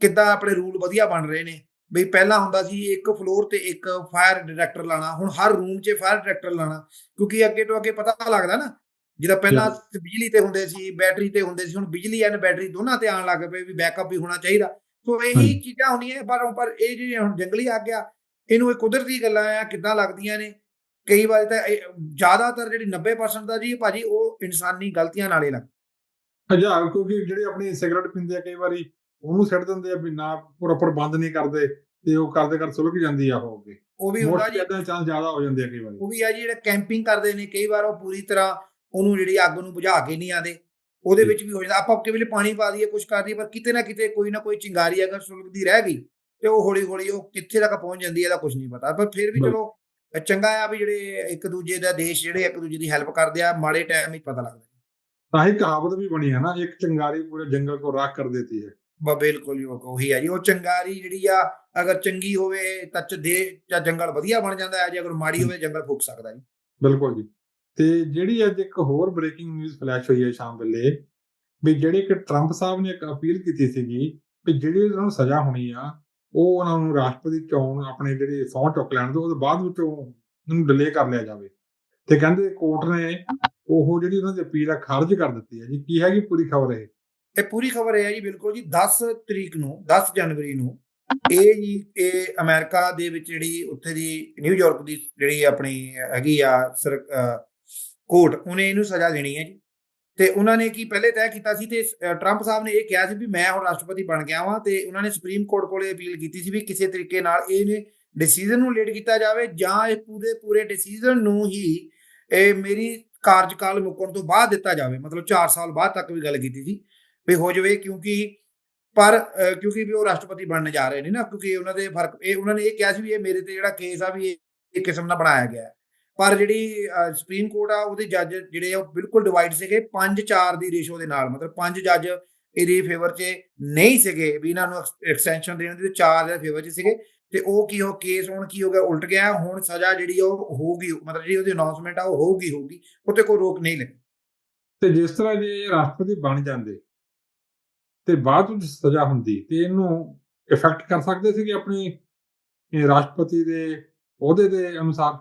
ਕਿੱਦਾਂ ਆਪਣੇ ਰੂਲ ਵਧੀਆ ਬਣ ਰਹੇ ਨੇ। ਬਈ ਪਹਿਲਾਂ ਹੁੰਦਾ ਸੀ ਇੱਕ ਫਲੋਰ ਤੇ ਇੱਕ ਫਾਇਰ ਡਾਇਰੈਕਟਰ ਲਾਣਾ ਹੁਣ ਹਰ ਰੂਮ 'ਚ ਫਾਇਰ ਡਾਇਰੈਕਟਰ ਲਾਣਾ ਕਿਉਂਕਿ ਅੱਗੇ ਤੋਂ ਅੱਗੇ ਪਤਾ ਲੱਗਦਾ ਨਾ ਜਿਹੜਾ ਪਹਿਲਾਂ ਬਿਜਲੀ ਤੇ ਹੁੰਦੇ ਸੀ ਬੈਟਰੀ ਤੇ ਹੁੰਦੇ ਸੀ ਹੁਣ ਬਿਜਲੀ ਐਂਡ ਬੈਟਰੀ ਦੋਨਾਂ ਤੇ ਆਉਣ ਲੱਗ ਪਏ ਵੀ ਬੈਕਅਪ ਵੀ ਹੋਣਾ ਚਾਹੀਦਾ। ਸੋ ਇਹੀ। ਚੀਜ਼ਾਂ ਹੁੰਦੀਆਂ ਪਰ ਪਰ ਇਹ ਜਿਹੜੀ ਹੁਣ ਜੰਗਲੀ ਆ ਇਹਨੂੰ ਇਹ ਕੁਦਰਤੀ ਗੱਲਾਂ ਆ ਕਿੱਦਾਂ ਲੱਗਦੀਆਂ ਨੇ ਕਈ ਵਾਰ ਤਾਂ ਜ਼ਿਆਦਾਤਰ ਜਿਹੜੀ 90% ਦਾ ਜੀ ਭਾਜੀ ਉਹ ਇਨਸਾਨੀ ਗਲਤੀਆਂ ਨਾਲ ਹੀ ਲੱਗ ਹਜ਼ਾਰ ਕਿਉਂਕਿ ਜਿਹੜੇ ਆਪਣੀ ਸਿਗਰਟ ਪੀਂਦੇ ਆ ਕਈ ਵਾਰੀ ਉਹਨੂੰ ਸਿੱਟ ਦਿੰਦੇ ਆ ਵੀ ਨਾ ਪ੍ਰੋਪਰ ਬੰਦ ਨਹੀਂ ਕਰਦੇ ਤੇ ਉਹ ਕਰਦੇ ਕਰ ਸੁਲਗ ਜਾਂਦੀ ਆ ਉਹ ਅੱਗੇ। ਉਹ ਵੀ ਹੁੰਦਾ ਜੀ। ਇਦਾਂ ਚਾਂਸ ਜ਼ਿਆਦਾ ਹੋ ਜਾਂਦੇ ਆ ਕਈ ਵਾਰੀ। ਉਹ ਵੀ ਆ ਜੀ ਜਿਹੜੇ ਕੈਂਪਿੰਗ ਕਰਦੇ ਨੇ ਕਈ ਵਾਰ ਉਹ ਪੂਰੀ ਤਰ੍ਹਾਂ ਉਹਨੂੰ ਜਿਹੜੀ ਅੱਗ ਨੂੰ ਬੁਝਾ ਕੇ ਨਹੀਂ ਆਦੇ ਉਹਦੇ। ਵਿੱਚ ਵੀ ਹੋ ਜਾਂਦਾ। ਆਪਾਂ ਕਿਵੇਂ ਪਾਣੀ ਪਾ ਦਈਏ ਕੁਝ ਕਰ ਦਈਏ ਪਰ ਕਿਤੇ ਨਾ ਕਿਤੇ ਕੋਈ ਨਾ ਕੋਈ ਚਿੰਗਾਰੀ ਅਗਰ ਸੁਲਗਦੀ ਰਹਿ ਗਈ ਤੇ ਉਹ ਹੌਲੀ ਹੌਲੀ ਉਹ ਕਿੱਥੇ ਤੱਕ ਪਹੁੰਚ ਜਾਂਦੀ ਹੈ ਇਹਦਾ ਕੁਝ ਨਹੀਂ ਪਤਾ। ਪਰ ਫਿਰ ਵੀ। ਚਲੋ ਚੰਗਾ ਆ ਵੀ ਜਿਹੜੇ ਇੱਕ ਦੂਜੇ ਦਾ ਦੇਸ਼ ਜਿਹੜੇ ਇੱਕ ਦੂਜੇ ਦੀ ਹੈਲਪ ਕਰਦੇ ਆ ਮਾੜੇ ਟਾਈਮ ਵਿੱਚ ਪਤਾ ਲੱਗਦਾ। ਤਾਂ ਹੀ ਕਹਾਵਤ ਵੀ ਬਣੀ ਹੈ ਨਾ ਇੱਕ ਚਿੰਗਾਰੀ ਪੂਰੇ ਜੰਗਲ ਕੋ ਰਾਖ ਕਰ ਦੇਤੀ ਹੈ। ਬਾ ਬਿਲਕੁਲ ਹੀ ਉਹੀ ਆ ਜੀ। ਉਹ ਚੰਗਾਰੀ ਜਿਹੜੀ ਆ, ਅਗਰ ਚੰਗੀ ਹੋਵੇ ਤਾਂ ਦੇ ਜਾਂ ਜੰਗਲ ਵਧੀਆ ਬਣ ਜਾਂਦਾ ਹੈ। ਜੇ ਅਗਰ ਮਾੜੀ ਹੋਵੇ, ਜੰਗਲ ਫੂਕ ਸਕਦਾ ਜੀ। ਬਿਲਕੁਲ ਜੀ। ਤੇ ਜਿਹੜੀ ਅੱਜ ਇੱਕ ਹੋਰ ਬ੍ਰੇਕਿੰਗ ਨਿਊਜ਼ ਫਲੈਸ਼ ਹੋਈ ਹੈ ਸ਼ਾਮ ਵੇਲੇ, ਵੀ ਜਿਹੜੇ ਕਿ ਟਰੰਪ ਸਾਹਿਬ ਨੇ ਇੱਕ ਅਪੀਲ ਕੀਤੀ ਸੀਗੀ, ਵੀ ਜਿਹੜੀ ਉਹਨਾਂ ਨੂੰ ਸਜ਼ਾ ਹੋਣੀ ਆ, ਉਹ ਉਹਨਾਂ ਨੂੰ ਰਾਸ਼ਟਰਪਤੀ ਚੋਣ ਆਪਣੇ ਜਿਹੜੇ ਸਹੁੰ ਚੁੱਕ ਲੈਣ ਤੋਂ ਉਹਦੇ ਬਾਅਦ ਵਿੱਚ ਉਹਨੂੰ ਡਿਲੇ ਕਰ ਲਿਆ ਜਾਵੇ। ਤੇ ਕਹਿੰਦੇ ਕੋਰਟ ਨੇ ਉਹ ਜਿਹੜੀ ਉਹਨਾਂ ਦੀ ਅਪੀਲ ਆ, ਖਾਰਜ ਕਰ ਦਿੱਤੀ ਹੈ ਜੀ। ਕੀ ਹੈਗੀ ਪੂਰੀ ਖਬਰ ਇਹ? ਇਹ ਪੂਰੀ ਖਬਰ ਇਹ ਹੈ ਜੀ ਬਿਲਕੁਲ ਜੀ 10 ਤਰੀਕ ਨੂੰ 10 ਜਨਵਰੀ ਨੂੰ ਇਹ ਜੀ, ਇਹ ਅਮਰੀਕਾ ਦੇ ਵਿੱਚ ਜਿਹੜੀ ਉੱਥੇ ਦੀ ਨਿਊਯਾਰਕ ਦੀ ਜਿਹੜੀ ਆਪਣੀ ਹੈਗੀ ਆ ਕੋਰਟ, ਉਹਨੇ ਇਹਨੂੰ ਸਜ਼ਾ ਦੇਣੀ ਹੈ ਜੀ। ਤੇ ਉਹਨਾਂ ਨੇ ਕੀ ਪਹਿਲੇ ਤੈਅ ਕੀਤਾ ਸੀ ਤੇ ਟਰੰਪ ਸਾਹਿਬ ਨੇ ਇਹ ਕਿਹਾ ਸੀ ਵੀ ਮੈਂ ਹੁਣ ਰਾਸ਼ਟਰਪਤੀ ਬਣ ਗਿਆ ਵਾਂ ਤੇ ਉਹਨਾਂ ਨੇ ਸੁਪਰੀਮ ਕੋਰਟ ਕੋਲੇ ਅਪੀਲ ਕੀਤੀ ਸੀ ਵੀ ਕਿਸੇ ਤਰੀਕੇ ਨਾਲ ਇਹਨੇ ਡਿਸੀਜਨ ਨੂੰ ਲੇਟ ਕੀਤਾ ਜਾਵੇ ਜਾਂ ਇਹ ਪੂਰੇ ਪੂਰੇ ਡਿਸੀਜਨ ਨੂੰ ਹੀ ਇਹ ਮੇਰੀ ਕਾਰਜਕਾਲ ਮੁੱਕਣ ਤੋਂ ਬਾਅਦ ਦਿੱਤਾ ਜਾਵੇ। ਮਤਲਬ 4 ਸਾਲ ਬਾਅਦ ਤੱਕ ਵੀ ਗੱਲ ਕੀਤੀ ਸੀ। ਵੀ ਹੋ ਜਾਵੇ ਕਿਉਂਕਿ ਪਰ ਕਿਉਂਕਿ ਵੀ ਉਹ ਰਾਸ਼ਟਰਪਤੀ ਬਣਨ ਜਾ ਰਹੇ ਨੇ ਨਾ, ਕਿਉਂਕਿ ਉਹਨਾਂ ਦੇ ਫ਼ਰਕ, ਇਹ ਉਹਨਾਂ ਨੇ ਇਹ ਕਿਹਾ ਸੀ ਵੀ ਇਹ ਮੇਰੇ ਤੇ ਜਿਹੜਾ ਕੇਸ ਆ ਵੀ ਇਹ ਕਿਸਮ ਦਾ ਬਣਾਇਆ ਗਿਆ ਪਰ ਜਿਹੜੀ ਸੁਪਰੀਮ ਕੋਰਟ ਆ, ਉਹਦੇ ਜੱਜ ਜਿਹੜੇ ਆ, ਉਹ ਬਿਲਕੁਲ ਡਿਵਾਈਡ ਸੀਗੇ 5-4 ਦੀ ਰੇਸ਼ੋ ਦੇ ਨਾਲ, ਮਤਲਬ ਪੰਜ ਜੱਜ ਇਹਦੇ ਫੇਵਰ 'ਚ ਨਹੀਂ ਸੀਗੇ, ਵੀ ਇਹਨਾਂ ਨੂੰ ਐਕਸਟੈਂਸ਼ਨ ਦੇਣ ਦੇ ਚਾਰ ਦੇ ਫੇਵਰ 'ਚ ਸੀਗੇ। ਤੇ ਉਹ ਕੀ ਉਹ ਕੇਸ ਹੁਣ ਕੀ ਹੋ ਗਿਆ, ਉਲਟ ਗਿਆ, ਹੁਣ ਸਜ਼ਾ ਜਿਹੜੀ ਆ, ਉਹ ਹੋਊਗੀ, ਮਤਲਬ ਜਿਹੜੀ ਉਹਦੀ ਅਨਾਉਂਸਮੈਂਟ ਆ, ਉਹ ਹੋਊਗੀ ਹੋਊਗੀ ਉੱਤੇ ਕੋਈ ਰੋਕ ਨਹੀਂ ਲੱਗੀ। ਤੇ ਜਿਸ ਤਰ੍ਹਾਂ ਜੇ ਰਾਸ਼ਟਰਪਤੀ ਬਣ ਜਾਂਦੇ ਤੇ ਬਾਅਦ ਵਿੱਚ ਸਜ਼ਾ ਹੁੰਦੀ ਤੇ ਇਹਨੂੰ ਇਫੈਕਟ ਕਰ ਸਕਦੇ ਸੀ ਕਿ ਆਪਣੀ ਰਾਸ਼ਟਰਪਤੀ ਦੇ ਅਹੁਦੇ ਦੇ ਅਨੁਸਾਰ?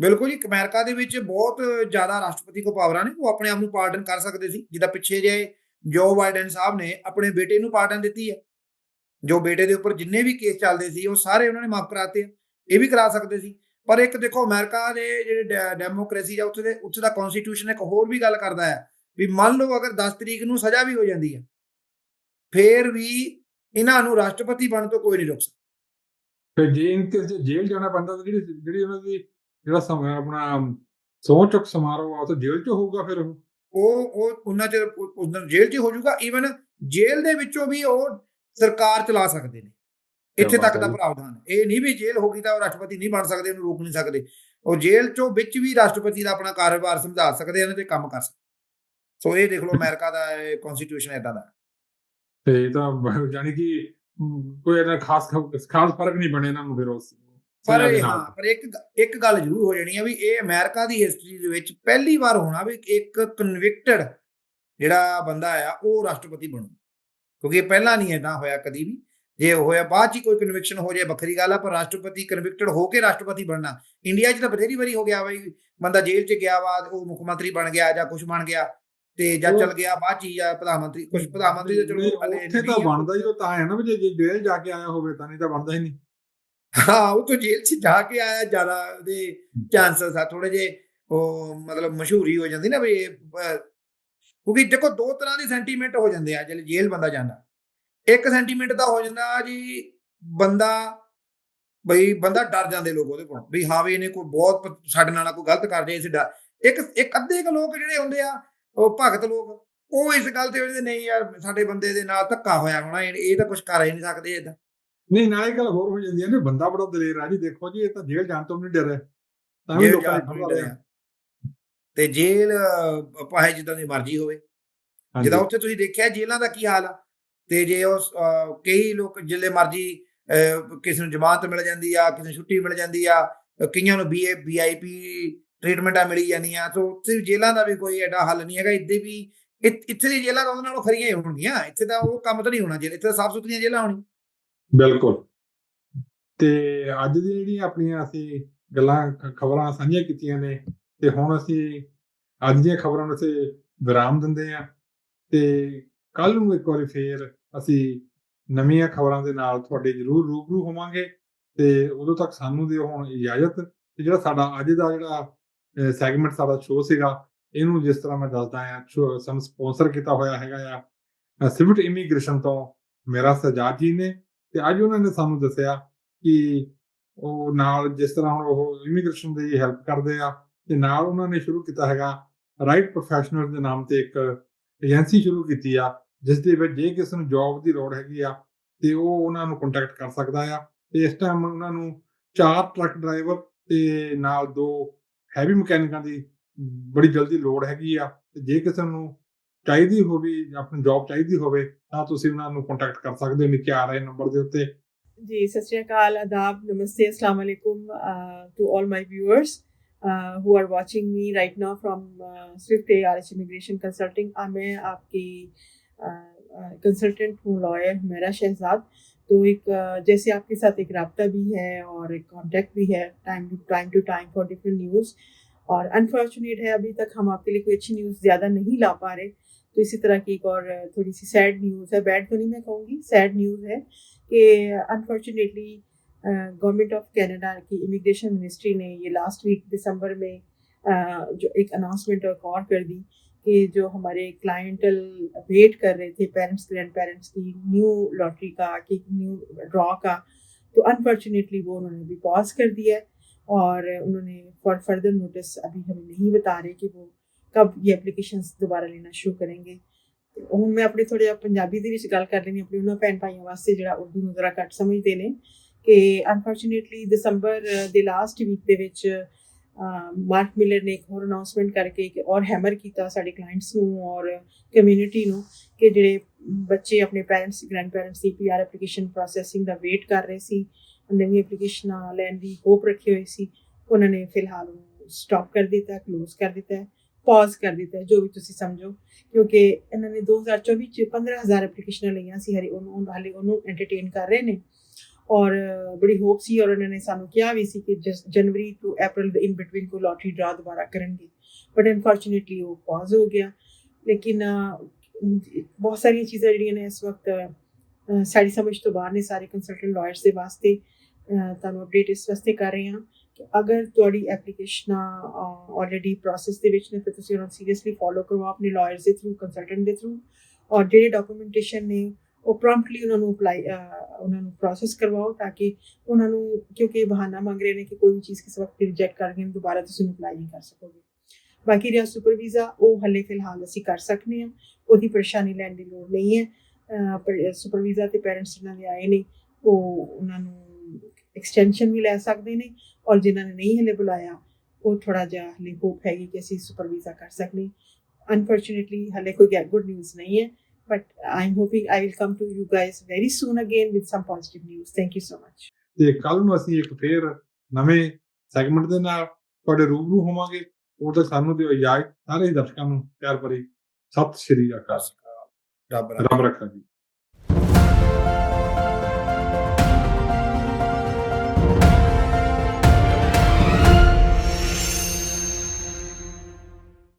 ਬਿਲਕੁਲ ਜੀ ਅਮਰੀਕਾ ਦੇ ਵਿੱਚ ਬਹੁਤ ਜ਼ਿਆਦਾ ਰਾਸ਼ਟਰਪਤੀ ਕੋ ਪਾਵਰਾਂ ਨੇ, ਉਹ ਆਪਣੇ ਆਪ ਨੂੰ ਪਾਰਡਨ ਕਰ ਸਕਦੇ ਸੀ। ਜਿੱਦਾਂ ਪਿੱਛੇ ਜੇ ਜੋ ਬਾਈਡਨ ਸਾਹਿਬ ਨੇ ਆਪਣੇ ਬੇਟੇ ਨੂੰ ਪਾਰਡਨ ਦਿੱਤੀ ਹੈ। ਜੋ ਬੇਟੇ ਦੇ ਉੱਪਰ ਜਿੰਨੇ ਵੀ ਕੇਸ ਚੱਲਦੇ ਸੀ, ਉਹ ਸਾਰੇ ਉਹਨਾਂ ਨੇ ਮਾਫ ਕਰਾਤੇ ਇਹ ਵੀ ਕਰਾ ਸਕਦੇ ਸੀ। ਪਰ ਇੱਕ ਦੇਖੋ, ਅਮਰੀਕਾ ਦੇ ਜਿਹੜੇ ਡੈਮੋਕ੍ਰੇਸੀ ਆ ਉੱਥੇ ਦੇ, ਉੱਥੇ ਦਾ ਕਨਸਟੀਟਿਊਸ਼ਨ ਇੱਕ ਹੋਰ ਵੀ ਗੱਲ ਕਰਦਾ ਹੈ। ਵੀ ਮੰਨ ਲਓ ਅਗਰ 10 ਤਰੀਕ ਨੂੰ ਸਜ਼ਾ ਵੀ ਹੋ ਜਾਂਦੀ ਹੈ। ਫੇਰ ਵੀ ਇਹਨਾਂ ਨੂੰ ਰਾਸ਼ਟਰਪਤੀ ਬਣਨ ਤੋਂ ਕੋਈ ਨਹੀਂ ਰੋਕ ਸਕਦਾ। ਫਿਰ ਜੇ ਇਨ ਕੇਸ ਜੇ ਜੇਲ੍ਹ ਜਾਣਾ ਪੈਂਦਾ ਤਾਂ ਜਿਹੜੀ ਜਿਹੜੀ ਉਹਨਾਂ ਦੀ ਜਿਹੜਾ ਸਮਾਂ ਆਪਣਾ ਸਹੁੰ ਚੁੱਕ ਸਮਾਰੋਹ ਆ ਉਹ ਤਾਂ ਜੇਲ੍ਹ 'ਚ ਹੋਊਗਾ ਫਿਰ ਉਹ। ਉਹ ਉਹ ਉਹਨਾਂ ਚ ਉਸ ਦਿਨ ਜੇਲ੍ਹ 'ਚ ਹੋ ਜਾਊਗਾ ਈਵਨ ਜੇਲ੍ਹ ਦੇ ਵਿੱਚੋਂ ਵੀ ਉਹ ਸਰਕਾਰ ਚਲਾ ਸਕਦੇ ਨੇ। ਇੱਥੇ ਤੱਕ ਦਾ। ਪ੍ਰਾਵਧਾਨ। ਇਹ ਨਹੀਂ ਵੀ ਜੇਲ੍ਹ ਹੋ ਗਈ ਤਾਂ ਉਹ ਰਾਸ਼ਟਰਪਤੀ ਨਹੀਂ ਬਣ ਸਕਦੇ ਉਹਨੂੰ ਰੋਕ ਨਹੀਂ ਸਕਦੇ। ਉਹ ਜੇਲ੍ਹ 'ਚੋਂ ਵਿੱਚ ਵੀ ਰਾਸ਼ਟਰਪਤੀ ਦਾ ਆਪਣਾ ਕਾਰੋਬਾਰ ਸਮਝਾ ਸਕਦੇ ਹਨ ਤੇ ਕੰਮ ਕਰ ਸਕਦੇ। ਸੋ ਇਹ ਦੇਖ ਲਓ ਅਮਰੀਕਾ ਦਾ ਕਨਸਟੀਟਿਊਸ਼ਨ ਇਦਾਂ ਦਾ। ਤੇ ਇਹ ਤਾਂ ਜਾਣੀ ਕਿ ਕੋਈ ਇਹਨਾਂ ਖਾਸ ਖਾਸ ਫ਼ਰਕ ਨਹੀਂ ਬਣੇ ਇਹਨਾਂ ਨੂੰ ਫਿਰ ਉਸ ਪਰ। ਹਾਂ ਪਰ ਇੱਕ ਇੱਕ ਗੱਲ ਜ਼ਰੂਰ ਹੋ ਜਾਣੀ ਹੈ ਵੀ ਇਹ ਅਮਰੀਕਾ ਦੀ ਹਿਸਟਰੀ ਦੇ ਵਿੱਚ ਪਹਿਲੀ ਵਾਰ ਹੋਣਾ ਵੀ ਇੱਕ ਕਨਵਿਕਟਡ ਜਿਹੜਾ ਬੰਦਾ ਆ ਉਹ ਰਾਸ਼ਟਰਪਤੀ ਬਣੂ। ਕਿਉਂਕਿ ਪਹਿਲਾਂ ਨਹੀਂ ਇਦਾਂ ਹੋਇਆ ਕਦੀ ਵੀ। ਜੇ ਹੋਇਆ ਬਾਅਦ ਚ ਕੋਈ ਕਨਵਿਕਸ਼ਨ ਹੋ ਜਾਏ ਵੱਖਰੀ ਗੱਲ ਆ ਪਰ ਰਾਸ਼ਟਰਪਤੀ ਕਨਵਿਕਟਡ ਹੋ ਕੇ ਰਾਸ਼ਟਰਪਤੀ ਬਣਨਾ। ਇੰਡੀਆ 'ਚ ਤਾਂ ਬਥੇਰੀ ਵਾਰੀ ਹੋ ਗਿਆ ਬਈ ਬੰਦਾ ਜੇਲ੍ਹ 'ਚ ਗਿਆ ਵਾ ਉਹ ਮੁੱਖ ਮੰਤਰੀ ਬਣ ਗਿਆ ਜਾਂ ਕੁਝ ਬਣ ਗਿਆ। ਤੇ ਜਾਂ ਚਲ ਗਿਆ ਬਾਅਦ ਚ ਹੀ ਜਾਂ ਪ੍ਰਧਾਨ ਮੰਤਰੀ ਕੁਝ ਪ੍ਰਧਾਨ ਮੰਤਰੀ ਤਾਂ ਚਲੋ ਹਲੇ ਨਹੀਂ ਤਾਂ ਆ। ਬਣਦਾ ਹੀ ਉਹ ਤਾਂ ਹੈ ਨਾ ਵੀ ਜੇ ਜੇ ਜੇਲ੍ਹ ਜਾ ਕੇ ਆਇਆ ਹੋਵੇ ਤਾਂ ਨਹੀਂ ਤਾਂ ਬਣਦਾ ਹੀ ਨਹੀਂ। ਹਾਂ ਉਹ ਤੋਂ ਜੇਲ੍ਹ 'ਚ ਜਾ ਕੇ ਆਇਆ ਜ਼ਿਆਦਾ ਉਹਦੇ ਚਾਂਸਸ ਆ ਥੋੜੇ ਜੇ ਉਹ ਮਤਲਬ ਮਸ਼ਹੂਰੀ ਹੋ ਜਾਂਦੀ ਨਾ ਵੀ ਕਿਉਂਕਿ ਦੇਖੋ ਦੋ ਤਰ੍ਹਾਂ ਦੀ ਸੈਂਟੀਮੈਂਟ ਹੋ ਜਾਂਦੇ ਆ ਜਿਹੜੇ ਜੇਲ੍ਹ ਬੰਦਾ ਜਾਂਦਾ। ਇੱਕ ਸੈਂਟੀਮੈਂਟ ਦਾ ਹੋ ਜਾਂਦਾ ਜੀ ਬੰਦਾ ਬਈ ਬੰਦਾ ਡਰ ਜਾਂਦੇ ਲੋਕ ਉਹਦੇ ਕੋਲ ਵੀ ਹਾਂ ਵੀ ਇਹਨੇ ਕੋਈ ਬਹੁਤ ਸਾਡੇ ਨਾਲ ਕੋਈ ਗਲਤ ਕਰ ਰਿਹਾ ਇਸ ਇੱਕ ਇੱਕ ਅੱਧੇ ਕੁ ਲੋਕ ਜਿਹੜੇ ਹੁੰਦੇ ਆ ਉਹ ਭਗਤ ਲੋਕ ਉਹ ਇਸ ਗੱਲ ਤੇ ਜਾਂਦੇ ਨਹੀਂ ਯਾਰ ਸਾਡੇ ਬੰਦੇ ਦੇ ਨਾਲ ਧੱਕਾ ਹੋਇਆ ਹੋਣਾ ਇਹ ਤਾਂ ਕੁਝ ਕਰ ਹੀ ਨਹੀਂ ਸਕਦੇ ਏਦਾਂ। ਨਹੀਂ ਨਾਲੇ ਗੱਲ ਹੋਰ ਹੋ ਜਾਂਦੀ ਹੈ ਨਾ ਬੰਦਾ ਬੜਾ ਦਲੇਰ ਆ ਜੀ ਦੇਖੋ ਜੀ ਇਹ ਤਾਂ ਜੇਲ੍ਹ ਜਾਣ ਤੋਂ ਵੀ ਨਹੀਂ ਡਰਿਆ। ਤਾਂ ਵੀ ਲੋਕਾਂ ਨੇ ਡਰਿਆ। ਤੇ ਜੇਲ੍ਹ ਭਾਵੇਂ ਜਿੱਦਾਂ ਦੀ ਮਰਜ਼ੀ ਹੋਵੇ। ਜਿੱਦਾਂ ਉੱਥੇ ਤੁਸੀਂ ਦੇਖਿਆ ਜੇਲ੍ਹਾਂ ਦਾ ਕੀ ਹਾਲ ਆ? ਤੇ ਜੇ ਉਹ ਕਈ ਲੋਕ ਜਿੱਲੇ ਮਰਜ਼ੀ ਕਿਸੇ ਨੂੰ ਜ਼ਮਾਨਤ ਮਿਲ ਜਾਂਦੀ ਆ ਕਿਸੇ ਨੂੰ ਛੁੱਟੀ ਮਿਲ ਜਾਂਦੀ ਆ ਕਈਆਂ ਨੂੰ ਬੀਏ ਵੀਆਈਪੀ ਟ੍ਰੀਟਮੈਂਟਾਂ ਮਿਲੀ ਜਾਂਦੀਆਂ ਸੋ ਉੱਥੇ ਜੇਲ੍ਹਾਂ ਦਾ ਵੀ ਕੋਈ ਐਡਾ ਹੱਲ ਨਹੀਂ ਹੈਗਾ, ਇੱਦੇ ਵੀ ਇੱਥੇ ਦੀ ਜੇਲ੍ਹਾਂ ਤਾਂ ਉਹਨਾਂ ਨਾਲੋਂ ਖਰੀਆਂ ਹੀ ਹੋਣਗੀਆਂ, ਇੱਥੇ ਤਾਂ ਉਹ ਕੰਮ ਤਾਂ ਨਹੀਂ ਹੋਣਾ ਜੇਲ੍ਹ, ਇੱਥੇ ਤਾਂ ਸਾਫ਼ ਸੁਥਰੀਆਂ ਜੇਲ੍ਹਾਂ ਹੋਣੀ ਬਿਲਕੁਲ। ਤੇ ਅੱਜ ਦੀ ਜਿਹੜੀ ਆਪਣੀਆਂ ਅਸੀਂ ਗੱਲਾਂ ਖਬਰਾਂ ਸਾਂਝੀਆਂ ਕੀਤੀਆਂ ਨੇ, ਤੇ ਹੁਣ ਅਸੀਂ ਅੱਜ ਦੀਆਂ ਖਬਰਾਂ ਨੂੰ ਅਸੀਂ ਵਿਰਾਮ ਦਿੰਦੇ ਆ ਤੇ ਕੱਲ ਨੂੰ ਇੱਕ ਵਾਰੀ ਫੇਰ ਅਸੀਂ ਨਵੀਆਂ ਖਬਰਾਂ ਦੇ ਨਾਲ ਤੁਹਾਡੇ ਜ਼ਰੂਰ ਰੂਬਰੂ ਹੋਵਾਂਗੇ, ਤੇ ਉਦੋਂ ਤੱਕ ਸਾਨੂੰ ਦਿਓ ਹੁਣ ਇਜਾਜ਼ਤ, ਤੇ ਜਿਹੜਾ ਸਾਡਾ ਅੱਜ ਦਾ ਜਿਹੜਾ ਸੈਗਮੈਂਟ ਸਾਡਾ ਸ਼ੋਅ ਸੀਗਾ, ਇਹਨੂੰ ਜਿਸ ਤਰ੍ਹਾਂ ਮੈਂ ਦੱਸਦਾ ਆ ਸ਼ੋ- ਸਾਨੂੰ ਸਪਾਂਸਰ ਕੀਤਾ ਹੋਇਆ ਹੈਗਾ ਆ ਸਿਵਟ ਇਮੀਗ੍ਰੇਸ਼ਨ ਤੋਂ ਮੇਰਾ ਸਜਾਦ ਜੀ ਨੇ ਤੇ ਅੱਜ ਉਹਨਾਂ ਨੇ ਸਾਨੂੰ ਦੱਸਿਆ ਕਿ ਉਹ ਨਾਲ ਜਿਸ ਤਰ੍ਹਾਂ ਹੁਣ ਉਹ ਇਮੀਗ੍ਰੇਸ਼ਨ ਦੀ ਹੈਲਪ ਕਰਦੇ ਆ, ਤੇ ਨਾਲ ਉਹਨਾਂ ਨੇ ਸ਼ੁਰੂ ਕੀਤਾ ਹੈਗਾ ਰਾਈਟ ਪ੍ਰੋਫੈਸ਼ਨਲ ਦੇ ਨਾਮ ਤੇ ਇੱਕ ਏਜੰਸੀ ਸ਼ੁਰੂ ਕੀਤੀ ਆ ਜਿਸ ਦੇ ਵਿੱਚ ਜੇ ਕਿਸੇ ਨੂੰ ਜੌਬ ਦੀ ਲੋੜ ਹੈਗੀ ਆ, ਤੇ ਉਹ ਉਹਨਾਂ ਨੂੰ ਕੰਟੈਕਟ ਕਰ ਸਕਦਾ ਆ, ਤੇ ਇਸ ਟਾਈਮ ਉਹਨਾਂ ਨੂੰ ਚਾਰ ਟਰੱਕ ਡਰਾਈਵਰ ਤੇ ਨਾਲ ਦੋ ਹੈਵੀ ਮਕੈਨਿਕਾਂ ਦੀ ਬੜੀ ਜਲਦੀ ਲੋੜ ਹੈਗੀ ਆ ਤੇ ਜੇ ਕਿਸੇ ਨੂੰ ਚਾਹੀਦੀ ਹੋਵੇ ਆਪਣੀ ਜੌਬ ਚਾਹੀਦੀ ਹੋਵੇ ਤਾਂ ਤੁਸੀਂ ਉਹਨਾਂ ਨੂੰ ਕੰਟੈਕਟ ਕਰ ਸਕਦੇ ਹੋ ਨੀਚੇ ਆ ਰਹੇ ਨੰਬਰ ਦੇ ਉੱਤੇ जी सत श्रीकाल आदाब नमस्ते अस्सलाम वालेकुम to all my viewers who are watching me right now from Swift ARH immigration consulting मैं आपकी कंसल्टेंट हूँ लॉयर हुमेरा शहजाद। तो एक जैसे आपके साथ एक रबता भी है और एक कांटेक्ट भी है time to time to time for different news और अनफॉर्चुनेट है अभी तक हम आपके लिए कोई अच्छी न्यूज़ ज़्यादा नहीं ला पा रहे। तो इसी तरह की एक और थोड़ी सी सैड न्यूज़ है बैड तो नहीं मैं कहूँगी सैड न्यूज़ है कि अनफॉर्चुनेटली गवर्नमेंट ऑफ़ कनाडा की इमिग्रेशन मिनिस्ट्री ने ये लास्ट वीक दिसंबर में uh, जो एक अनाउंसमेंट और और कर दी कि जो हमारे क्लाइंटल वेट कर रहे थे पेरेंट्स ग्रैंड पेरेंट्स की न्यू लॉटरी का कि न्यू ड्रॉ का तो अनफॉर्चुनेटली वो उन्होंने भी पॉज कर दिया है और उन्होंने फॉर फर्दर नोटिस अभी हमें नहीं बता रहे कि वो कब ये ਐਪਲੀਕੇਸ਼ਨਸ ਦੁਬਾਰਾ ਲੈਣਾ ਸ਼ੁਰੂ ਕਰਨਗੇ ਹੁਣ ਮੈਂ ਆਪਣੇ ਥੋੜਾ ਜਿਹਾ ਪੰਜਾਬੀ ਦੇ ਵਿੱਚ ਗੱਲ ਕਰ ਲੈਣੀ ਆਪਣੀ ਉਹਨਾਂ ਭੈਣ ਭਾਈਆਂ ਵਾਸਤੇ ਜਿਹੜਾ ਉਰਦੂ ਨੂੰ ਜ਼ਰਾ ਘੱਟ ਸਮਝਦੇ ਨੇ ਕਿ ਅਨਫੋਰਚੂਨੇਟਲੀ ਦਸੰਬਰ ਦੇ ਲਾਸਟ ਵੀਕ ਦੇ ਵਿੱਚ ਮਾਰਕ ਮਿਲਰ ਨੇ ਇੱਕ ਹੋਰ ਅਨਾਉਂਸਮੈਂਟ ਕਰਕੇ ਕਿ ਔਰ ਹੈਮਰ ਕੀਤਾ ਸਾਡੇ ਕਲਾਇੰਟਸ ਨੂੰ ਔਰ ਕਮਿਊਨਿਟੀ ਨੂੰ ਕਿ ਜਿਹੜੇ ਬੱਚੇ ਆਪਣੇ ਪੈਰੈਂਟਸ ਗ੍ਰੈਂਡ ਪੈਰੈਂਟਸ ਦੀ ਪੀਆਰ ਐਪਲੀਕੇਸ਼ਨ ਪ੍ਰੋਸੈਸਿੰਗ ਦਾ ਵੇਟ ਕਰ ਰਹੇ ਸੀ, ਨਵੀਂ ਐਪਲੀਕੇਸ਼ਨਾਂ ਲੈਣ ਦੀ ਹੋਪ ਰੱਖੀ ਹੋਈ ਸੀ, ਉਹਨਾਂ ਨੇ ਫਿਲਹਾਲ ਉਹਨੂੰ ਸਟਾਪ ਕਰ ਦਿੱਤਾ ਕਲੋਜ਼ ਕਰ ਦਿੱਤਾ ਹੈ ਕਰ ਦਿੱਤਾ, ਜੋ ਵੀ ਤੁਸੀਂ ਸਮਝੋ, ਕਿਉਂਕਿ ਇਹਨਾਂ ਨੇ 2024 ਚ 15000 ਐਪਲੀਕੇਸ਼ਨਾਂ ਲਈਆਂ ਸੀ ਹਰੇ ਉਹਨੂੰ- ਹਾਲੇ ਉਹਨੂੰ ਐਂਟਰਟੇਨ ਕਰ ਰਹੇ ਨੇ। ਔਰ ਬੜੀ ਹੋਪ ਸੀ ਔਰ ਉਹਨਾਂ ਨੇ ਸਾਨੂੰ ਕਿਹਾ ਵੀ ਸੀ ਕਿ ਜਸ- ਜਨਵਰੀ ਟੂ ਅਪ੍ਰੈਲ ਦੇ ਇਨ ਬਿਟਵੀਨ ਕੋਈ ਲੋਟਰੀ ਡਰਾ ਦੁਬਾਰਾ ਕਰਨਗੇ। ਬਟ ਅਨਫੋਰਚੂਨੇਟਲੀ ਉਹ ਪੌਜ਼ ਹੋ ਗਿਆ। ਲੇਕਿਨ ਬਹੁਤ ਸਾਰੀਆਂ ਚੀਜ਼ਾਂ ਜਿਹੜੀਆਂ ਨੇ ਇਸ ਵਕਤ ਸਾਡੀ ਸਮਝ ਤੋਂ ਬਾਹਰ ਨੇ ਸਾਰੇ ਕੰਸਲਟੈਂਟ ਲਾਇਰਸ ਦੇ ਵਾਸਤੇ। ਤੁਹਾਨੂੰ ਅਪਡੇਟ ਇਸ ਵਾਸਤੇ ਕਰ ਰਹੇ ਹਾਂ ਕਿ ਅਗਰ ਤੁਹਾਡੀ ਐਪਲੀਕੇਸ਼ਨਾਂ ਆਲਰੇਡੀ ਪ੍ਰੋਸੈਸ ਦੇ ਵਿੱਚ ਨੇ ਤਾਂ ਤੁਸੀਂ ਉਹਨਾਂ ਨੂੰ ਸੀਰੀਅਸਲੀ ਫੋਲੋ ਕਰੋ ਆਪਣੇ ਲਾਇਰਸ ਦੇ ਥਰੂ ਕੰਸਲਟੈਂਟ ਦੇ ਥਰੂ ਔਰ ਜਿਹੜੇ ਡਾਕੂਮੈਂਟੇਸ਼ਨ ਨੇ ਉਹ ਪ੍ਰੋਮਪਟਲੀ ਉਹਨਾਂ ਨੂੰ ਅਪਲਾਈ ਉਹਨਾਂ ਨੂੰ ਪ੍ਰੋਸੈਸ ਕਰਵਾਓ ਤਾਂ ਕਿ ਉਹਨਾਂ ਨੂੰ ਕਿਉਂਕਿ ਬਹਾਨਾ ਮੰਗ ਰਹੇ ਨੇ ਕਿ ਕੋਈ ਵੀ ਚੀਜ਼ ਕਿਸੇ ਵਕਤ ਰਿਜੈਕਟ ਕਰ ਗਏ ਨੇ, ਦੁਬਾਰਾ ਤੁਸੀਂ ਉਹਨੂੰ ਅਪਲਾਈ ਨਹੀਂ ਕਰ ਸਕੋਗੇ। ਬਾਕੀ ਰਿਹਾ ਸੁਪਰ ਵੀਜ਼ਾ ਉਹ ਹੱਲੇ ਫਿਲਹਾਲ ਅਸੀਂ ਕਰ ਸਕਦੇ ਹਾਂ ਉਹਦੀ ਪਰੇਸ਼ਾਨੀ ਲੈਣ ਦੀ ਲੋੜ ਨਹੀਂ ਹੈ। ਅਹ, ਪਰ ਸੁਪਰ ਵੀਜ਼ਾ ਤੇ ਪੈਰੈਂਟਸ ਜਿਹਨਾਂ ਦੇ ਆਏ ਨੇ ਉਹ ਉਹਨਾਂ ਨੂੰ ਐਕਸਟੈਂਸ਼ਨ ਵੀ ਲੈ ਸਕਦੇ ਨੇ ਔਰ ਜਿਨ੍ਹਾਂ ਨੇ ਨਹੀਂ ਹਲੇ ਬੁਲਾਇਆ ਉਹ ਥੋੜਾ ਜਿਹਾ ਹਲੇ ਹੋਪ ਹੈਗੀ ਕਿ ਅਸੀਂ ਸੁਪਰ ਵੀਜ਼ਾ ਕਰ ਸਕਦੇ ਅਨਫੋਰਚੂਨੇਟਲੀ ਹਲੇ ਕੋਈ ਗੁੱਡ ਨਿਊਜ਼ ਨਹੀਂ ਹੈ। But I'm hoping I will come to you guys very soon again with some positive news. Thank you so much. ਤੇ ਕੱਲ ਨੂੰ ਅਸੀਂ ਇੱਕ ਫੇਰ ਨਵੇਂ ਸੈਗਮੈਂਟ ਦੇ ਨਾਲ ਤੁਹਾਡੇ ਰੂਬਰੂ ਹੋਵਾਂਗੇ ਉਦੋਂ ਸਾਨੂੰ ਦਿਓ ਇਜਾਜ਼ਤ ਸਾਰੇ ਦਰਸ਼ਕਾਂ ਨੂੰ ਪਿਆਰ ਭਰੀ ਸਤਿ ਸ਼੍ਰੀ ਅਕਾਲ ਰੱਬ ਰੱਖਾ ਜੀ